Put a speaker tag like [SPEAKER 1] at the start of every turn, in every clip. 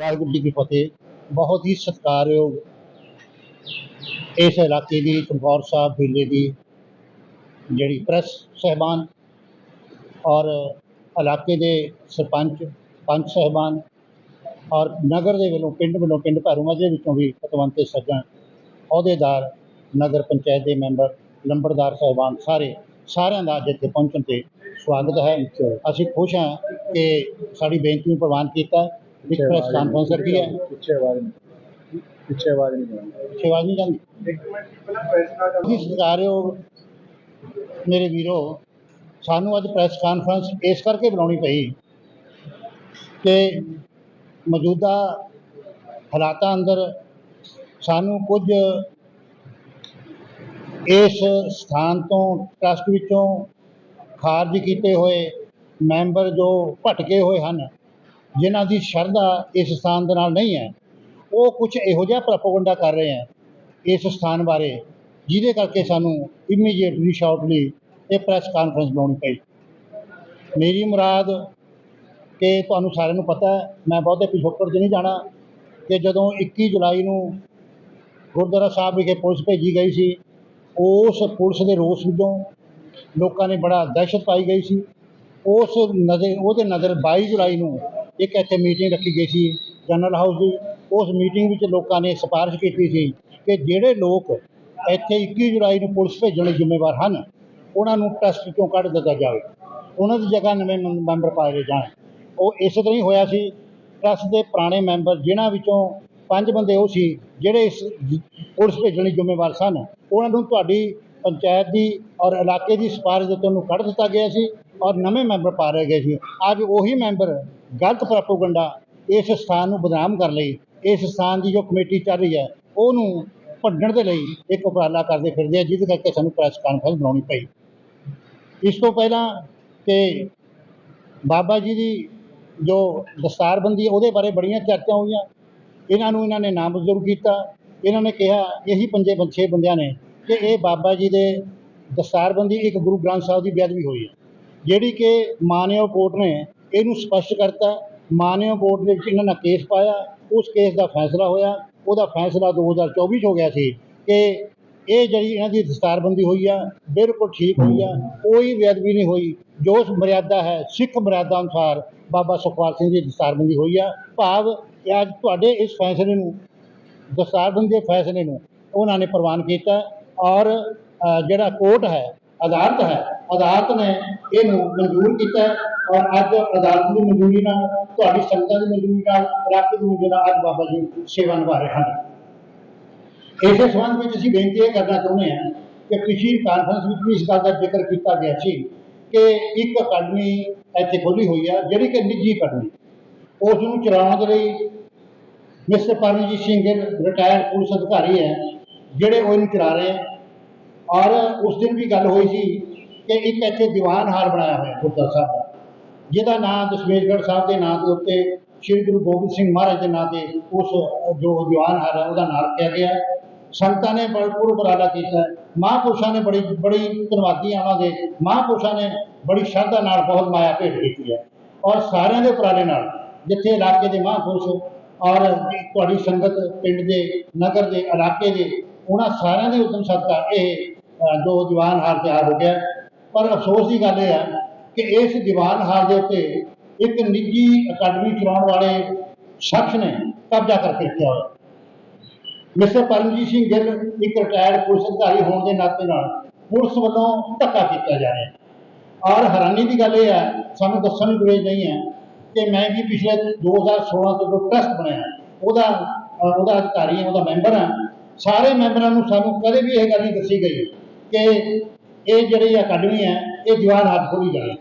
[SPEAKER 1] ਵਾਹਿਗੁਰੂ ਜੀ ਕੀ ਫਤਿਹ। ਬਹੁਤ ਹੀ ਸਤਿਕਾਰਯੋਗ ਇਸ ਇਲਾਕੇ ਦੀ ਚਮਕੌਰ ਸਾਹਿਬ ਜ਼ਿਲ੍ਹੇ ਦੀ ਜਿਹੜੀ ਪ੍ਰੈਸ ਸਹਿਬਾਨ ਔਰ ਇਲਾਕੇ ਦੇ ਸਰਪੰਚ, ਪੰਚ ਸਹਿਬਾਨ ਔਰ ਨਗਰ ਦੇ ਵੱਲੋਂ, ਪਿੰਡ ਵੱਲੋਂ, ਪਿੰਡ ਭੈਰੋਂ ਦੇ ਵਿੱਚੋਂ ਵੀ ਪਤਵੰਤੇ ਸੱਜਣ, ਅਹੁਦੇਦਾਰ, ਨਗਰ ਪੰਚਾਇਤ ਦੇ ਮੈਂਬਰ, ਲੰਬੜਦਾਰ ਸਹਿਬਾਨ ਸਾਰੇ, ਸਾਰਿਆਂ ਦਾ ਅੱਜ ਇੱਥੇ ਪਹੁੰਚਣ ਤੇ ਸਵਾਗਤ ਹੈ। ਅਸੀਂ ਖੁਸ਼ ਹਾਂ ਕਿ ਸਾਡੀ ਬੇਨਤੀ ਨੂੰ ਪ੍ਰਵਾਨ ਕੀਤਾ। ਇੱਕ ਪ੍ਰੈਸ ਕਾਨਫਰੰਸ ਰੱਖੀ ਹੈ?
[SPEAKER 2] ਪਿੱਛੇ ਆਵਾਜ਼ ਨਹੀਂ ਪਿੱਛੇ ਆਵਾਜ਼ ਨਹੀਂ ਜਾਂਦੀ
[SPEAKER 1] ਸੇਵਾ ਨਹੀਂ ਜਾਂਦੀ?
[SPEAKER 2] ਇੱਕ ਮਿੰਟ ਪਹਿਲਾਂ ਪ੍ਰੈਸ ਨਾਲ
[SPEAKER 1] ਜੀ ਸਤਿਕਾਰਯੋਗ ਮੇਰੇ ਵੀਰੋ ਸਾਨੂੰ ਅੱਜ ਪ੍ਰੈਸ ਕਾਨਫਰੰਸ ਇਸ ਕਰਕੇ ਬੁਲਾਉਣੀ ਪਈ ਕਿ ਮੌਜੂਦਾ ਹਾਲਾਤਾਂ ਅੰਦਰ ਸਾਨੂੰ ਕੁਝ ਇਸ ਸਥਾਨ ਤੋਂ ਟਰਸਟ ਵਿੱਚੋਂ ਖਾਰਜ ਕੀਤੇ ਹੋਏ ਮੈਂਬਰ ਜੋ ਭਟਕੇ ਹੋਏ ਹਨ ਜਿਨ੍ਹਾਂ ਦੀ ਸ਼ਰਧਾ ਇਸ ਸਥਾਨ ਦੇ ਨਾਲ ਨਹੀਂ ਹੈ, ਉਹ ਕੁਝ ਇਹੋ ਜਿਹਾ ਪ੍ਰੋਪਗੈਂਡਾ ਕਰ ਰਹੇ ਹੈ ਇਸ ਸਥਾਨ ਬਾਰੇ, ਜਿਹਦੇ ਕਰਕੇ ਸਾਨੂੰ ਇਮੀਡੀਏਟਲੀ ਸ਼ਾਰਟਲੀ ਇਹ ਪ੍ਰੈਸ ਕਾਨਫਰੰਸ ਬੁਲਾਉਣੀ ਪਈ। ਮੇਰੀ ਮੁਰਾਦ ਕਿ ਤੁਹਾਨੂੰ ਸਾਰਿਆਂ ਨੂੰ ਪਤਾ ਹੈ, ਮੈਂ ਬਹੁਤੇ ਪਿਛੋਕੜ 'ਚ ਨਹੀਂ ਜਾਣਾ, ਕਿ ਜਦੋਂ 21 ਜੁਲਾਈ ਨੂੰ ਗੁਰਦੁਆਰਾ ਸਾਹਿਬ ਵਿਖੇ ਪੁਲਿਸ ਭੇਜੀ ਗਈ ਸੀ, ਉਸ ਪੁਲਿਸ ਦੇ ਰੋਸ ਵਜੋਂ ਲੋਕਾਂ ਨੇ ਬੜਾ ਦਹਿਸ਼ਤ ਪਾਈ ਗਈ ਸੀ। ਉਸ ਨਜ਼ਰ, ਉਹਦੇ ਨਜ਼ਰ 22 ਜੁਲਾਈ ਨੂੰ ਇੱਕ ਇੱਥੇ ਮੀਟਿੰਗ ਰੱਖੀ ਗਈ ਸੀ, ਜਨਰਲ ਹਾਊਸ ਦੀ। ਉਸ ਮੀਟਿੰਗ ਵਿੱਚ ਲੋਕਾਂ ਨੇ ਸਿਫਾਰਿਸ਼ ਕੀਤੀ ਸੀ ਕਿ ਜਿਹੜੇ ਲੋਕ ਇੱਥੇ 21 ਜੁਲਾਈ ਨੂੰ ਪੁਲਿਸ ਭੇਜਣ ਲਈ ਜ਼ਿੰਮੇਵਾਰ ਹਨ, ਉਹਨਾਂ ਨੂੰ ਟੈਸਟ ਚੋਂ ਕੱਢ ਦਿੱਤਾ ਜਾਵੇ। ਉਹਨਾਂ ਦੀ ਜਗ੍ਹਾ ਨਵੇਂ ਮੰ- ਮੈਂਬਰ ਪਾਏ ਜਾਣ। ਉਹ ਇਸੇ ਤਰ੍ਹਾਂ ਹੀ ਹੋਇਆ ਸੀ। ਟਰੱਸਟ ਦੇ ਪੁਰਾਣੇ ਮੈਂਬਰ ਜਿਨ੍ਹਾਂ ਵਿੱਚੋਂ ਪੰਜ ਬੰਦੇ ਉਹ ਸੀ, ਜਿਹੜੇ ਇਸ ਪੁਲਿਸ ਭੇਜਣ ਲਈ ਜ਼ਿੰਮੇਵਾਰ ਸਨ, ਉਹਨਾਂ ਨੂੰ ਤੁਹਾਡੀ ਪੰਚਾਇਤ ਦੀ ਔਰ ਇਲਾਕੇ ਦੀ ਸਿਫਾਰਿਸ਼ ਦੇ ਉੱਤੇ ਉਹਨੂੰ ਕੱਢ ਦਿੱਤਾ ਗਿਆ ਸੀ। ਔਰ ਨਵੇਂ ਮੈਂਬਰ ਪਾ ਰਹੇ ਗਏ ਸੀ। ਅੱਜ ਉਹੀ ਮੈਂਬਰ ਗਲਤ ਪ੍ਰੋਪਗੈਂਡਾ ਇਸ ਸਥਾਨ ਨੂੰ ਬਦਨਾਮ ਕਰਨ ਲਈ। ਇਸ ਸਥਾਨ ਦੀ ਜੋ ਕਮੇਟੀ ਚੱਲ ਰਹੀ ਹੈ, ਉਹਨੂੰ ਭੰਡਣ ਦੇ ਲਈ ਇੱਕ ਉਪਰਾਲਾ ਕਰਦੇ ਫਿਰਦੇ ਆ, ਜਿਹਦੇ ਕਰਕੇ ਸਾਨੂੰ ਪ੍ਰੈਸ ਕਾਨਫਰੰਸ ਬਣਾਉਣੀ ਪਈ। ਇਸ ਤੋਂ ਪਹਿਲਾਂ ਕਿ ਬਾਬਾ ਜੀ ਦੀ ਜੋ ਦਸਤਾਰਬੰਦੀ ਉਹਦੇ ਬਾਰੇ ਬੜੀਆਂ ਚਰਚਾ ਹੋਈਆਂ। ਇਹਨਾਂ ਨੂੰ ਇਹਨਾਂ ਨੇ ਨਾਮਨਜ਼ੂਰ ਕੀਤਾ। ਇਹਨਾਂ ਨੇ ਕਿਹਾ, ਇਹੀ ਪੰਜੇ ਪੰਛੇ ਬੰਦਿਆਂ ਨੇ ਕਿ ਇਹ ਬਾਬਾ ਜੀ ਦੇ ਦਸਤਾਰਬੰਦੀ ਇੱਕ ਗੁਰੂ ਗ੍ਰੰਥ ਸਾਹਿਬ ਦੀ ਬੇਅਦਬੀ ਹੋਈ ਹੈ। ਜਿਹੜੀ ਕਿ ਮਾਨਯੋਗ ਕੋਰਟ ਨੇ ਇਹਨੂੰ ਸਪਸ਼ਟ ਕਰਤਾ। ਮਾਨਯੋਗ ਕੋਰਟ ਦੇ ਵਿੱਚ ਇਹਨਾਂ ਨੇ ਕੇਸ ਪਾਇਆ। ਉਸ ਕੇਸ ਦਾ ਫੈਸਲਾ ਹੋਇਆ। ਉਹਦਾ ਫੈਸਲਾ 2024 'ਚ ਹੋ ਗਿਆ ਸੀ ਕਿ ਇਹ ਜਿਹੜੀ ਇਹਨਾਂ ਦੀ ਦਸਤਾਰਬੰਦੀ ਹੋਈ ਆ, ਬਿਲਕੁਲ ਠੀਕ ਹੋਈ ਆ। ਕੋਈ ਬੇਅਦਬੀ ਨਹੀਂ ਹੋਈ। ਜੋ ਮਰਿਆਦਾ ਹੈ, ਸਿੱਖ ਮਰਿਆਦਾ ਅਨੁਸਾਰ ਬਾਬਾ ਸੁਖਪਾਲ ਸਿੰਘ ਦੀ ਦਸਤਾਰਬੰਦੀ ਹੋਈ ਆ। ਭਾਵ ਅੱਜ ਤੁਹਾਡੇ ਇਸ ਫੈਸਲੇ ਨੂੰ, ਦਸਤਾਰਬੰਦੀ ਦੇ ਫੈਸਲੇ ਨੂੰ ਉਹਨਾਂ ਨੇ ਪ੍ਰਵਾਨ ਕੀਤਾ। ਔਰ ਜਿਹੜਾ ਕੋਰਟ ਹੈ ਅਦਾਲਤ ਹੈ। ਅਦਾਲਤ ਨੇ ਇਹਨੂੰ ਮਨਜ਼ੂਰ ਕੀਤਾ ਔਰ ਅੱਜ ਅਦਾਲਤ ਦੀ ਮਨਜ਼ੂਰੀ ਨਾਲ, ਤੁਹਾਡੀ ਸੰਗਤਾਂ ਦੀ ਮਨਜ਼ੂਰੀ ਨਾਲ ਇਲਾਕੇ ਦੀ ਮਨਜ਼ੂਰੀ ਨਾਲ ਅੱਜ ਬਾਬਾ ਜੀ ਸੇਵਾ ਨਿਭਾ ਰਹੇ ਹਨ। ਇਸੇ ਸੰਬੰਧ ਵਿੱਚ ਅਸੀਂ ਬੇਨਤੀ ਇਹ ਕਰਨਾ ਚਾਹੁੰਦੇ ਹਾਂ ਕਿ ਪਿਛਲੀ ਕਾਨਫਰੰਸ ਵਿੱਚ ਵੀ ਇਸ ਗੱਲ ਦਾ ਜ਼ਿਕਰ ਕੀਤਾ ਗਿਆ ਸੀ ਕਿ ਇੱਕ ਅਕੈਡਮੀ ਇੱਥੇ ਖੋਲੀ ਹੋਈ ਹੈ ਜਿਹੜੀ ਕਿ ਨਿੱਜੀ ਅਕੈਡਮੀ। ਉਸ ਨੂੰ ਚਲਾਉਣ ਦੇ ਲਈ mister Paramjit Singh Gill retired police ਅਧਿਕਾਰੀ ਹੈ, ਜਿਹੜੇ ਉਹ ਇਹਨੂੰ ਚਲਾ ਰਹੇ ਆ। ਔਰ ਉਸ ਦਿਨ ਵੀ ਗੱਲ ਹੋਈ ਸੀ ਕਿ ਇੱਕ ਇੱਥੇ ਦੀਵਾਨ ਹਾਲ ਬਣਾਇਆ ਹੋਇਆ ਗੁਰਦੁਆਰਾ ਸਾਹਿਬ ਦਾ। ਜਿਹਦਾ ਨਾਮ ਦਸ਼ਮੇਸ਼ਗੜ੍ਹ ਸਾਹਿਬ ਦੇ ਨਾਂ ਦੇ ਉੱਤੇ ਸ੍ਰੀ ਗੁਰੂ ਗੋਬਿੰਦ ਸਿੰਘ ਮਹਾਰਾਜ ਦੇ ਨਾਂ ਤੇ ਉਸ, ਜੋ ਦੀਵਾਨ ਹਾਲ ਹੈ, ਉਹਦਾ ਨਾਮ ਰੱਖਿਆ ਗਿਆ। ਹੈ। ਸੰਗਤਾਂ ਨੇ ਭਰਪੂਰ ਉਪਰਾਲਾ ਕੀਤਾ। ਮਹਾਂਪੁਰਸ਼ਾਂ ਨੇ ਬੜੀ ਬੜੀ ਧੰਨਵਾਦੀ ਆਵਾਂਗੇ ਮਹਾਂਪੁਰਸ਼ਾਂ ਨੇ ਬੜੀ ਸ਼ਰਧਾ ਨਾਲ ਬਹੁਤ ਮਾਇਆ ਭੇਟ ਕੀਤੀ ਹੈ। ਔਰ ਸਾਰਿਆਂ ਦੇ ਉਪਰਾਲੇ ਨਾਲ, ਜਿੱਥੇ ਇਲਾਕੇ ਦੇ ਮਹਾਂਪੁਰਸ਼ ਔਰ ਤੁਹਾਡੀ ਸੰਗਤ, ਪਿੰਡ ਦੇ, ਨਗਰ ਦੇ, ਇਲਾਕੇ ਦੇ, ਉਹਨਾਂ ਸਾਰਿਆਂ ਦੇ ਉਦਮ ਸਦਕਾ ਇਹ ਅ, ਜੋ ਦੀਵਾਨ ਹਾਲ ਤਿਆਰ ਹੋ ਗਿਆ। ਪਰ ਅਫਸੋਸ ਦੀ ਗੱਲ ਇਹ ਹੈ ਕਿ ਇਸ ਦੀਵਾਨ ਹਾਲ ਦੇ ਉੱਤੇ ਇੱਕ ਨਿੱਜੀ ਅਕੈਡਮੀ ਚਲਾਉਣ ਵਾਲੇ ਸ਼ਖਸ ਨੇ ਕਬਜ਼ਾ ਕਰਕੇ ਰੱਖਿਆ ਹੋਇਆ। ਮਿਸਟਰ ਪਰਮਜੀਤ ਸਿੰਘ ਗਿੱਲ ਇੱਕ ਰਿਟਾਇਰਡ ਪੁਲਿਸ ਅਧਿਕਾਰੀ ਹੋਣ ਦੇ ਨਾਤੇ ਨਾਲ ਪੁਲਿਸ ਵੱਲੋਂ ਧੱਕਾ ਕੀਤਾ ਜਾ ਰਿਹਾ ਔਰ ਹੈਰਾਨੀ ਦੀ ਗੱਲ ਇਹ ਹੈ ਸਾਨੂੰ ਦੱਸਣ ਦੀ ਗੁਰੇਜ ਨਹੀਂ ਹੈ ਕਿ ਮੈਂ ਵੀ ਪਿਛਲੇ 2016 ਤੋਂ ਜੋ ਟਰਸਟ ਬਣਿਆ ਉਹਦਾ ਉਹਦਾ ਅਧਿਕਾਰੀ ਹਾਂ ਉਹਦਾ ਮੈਂਬਰ ਹਾਂ ਸਾਰੇ ਮੈਂਬਰਾਂ ਨੂੰ ਸਾਨੂੰ ਕਦੇ ਵੀ ਇਹ ਗੱਲ ਨਹੀਂ ਦੱਸੀ ਗਈ ਕਿ ਇਹ ਜਿਹੜੀ ਅਕੈਡਮੀ ਹੈ ਇਹ ਦੀਵਾਨ ਹੱਥ ਖੋਲੀ ਜਾਣੀ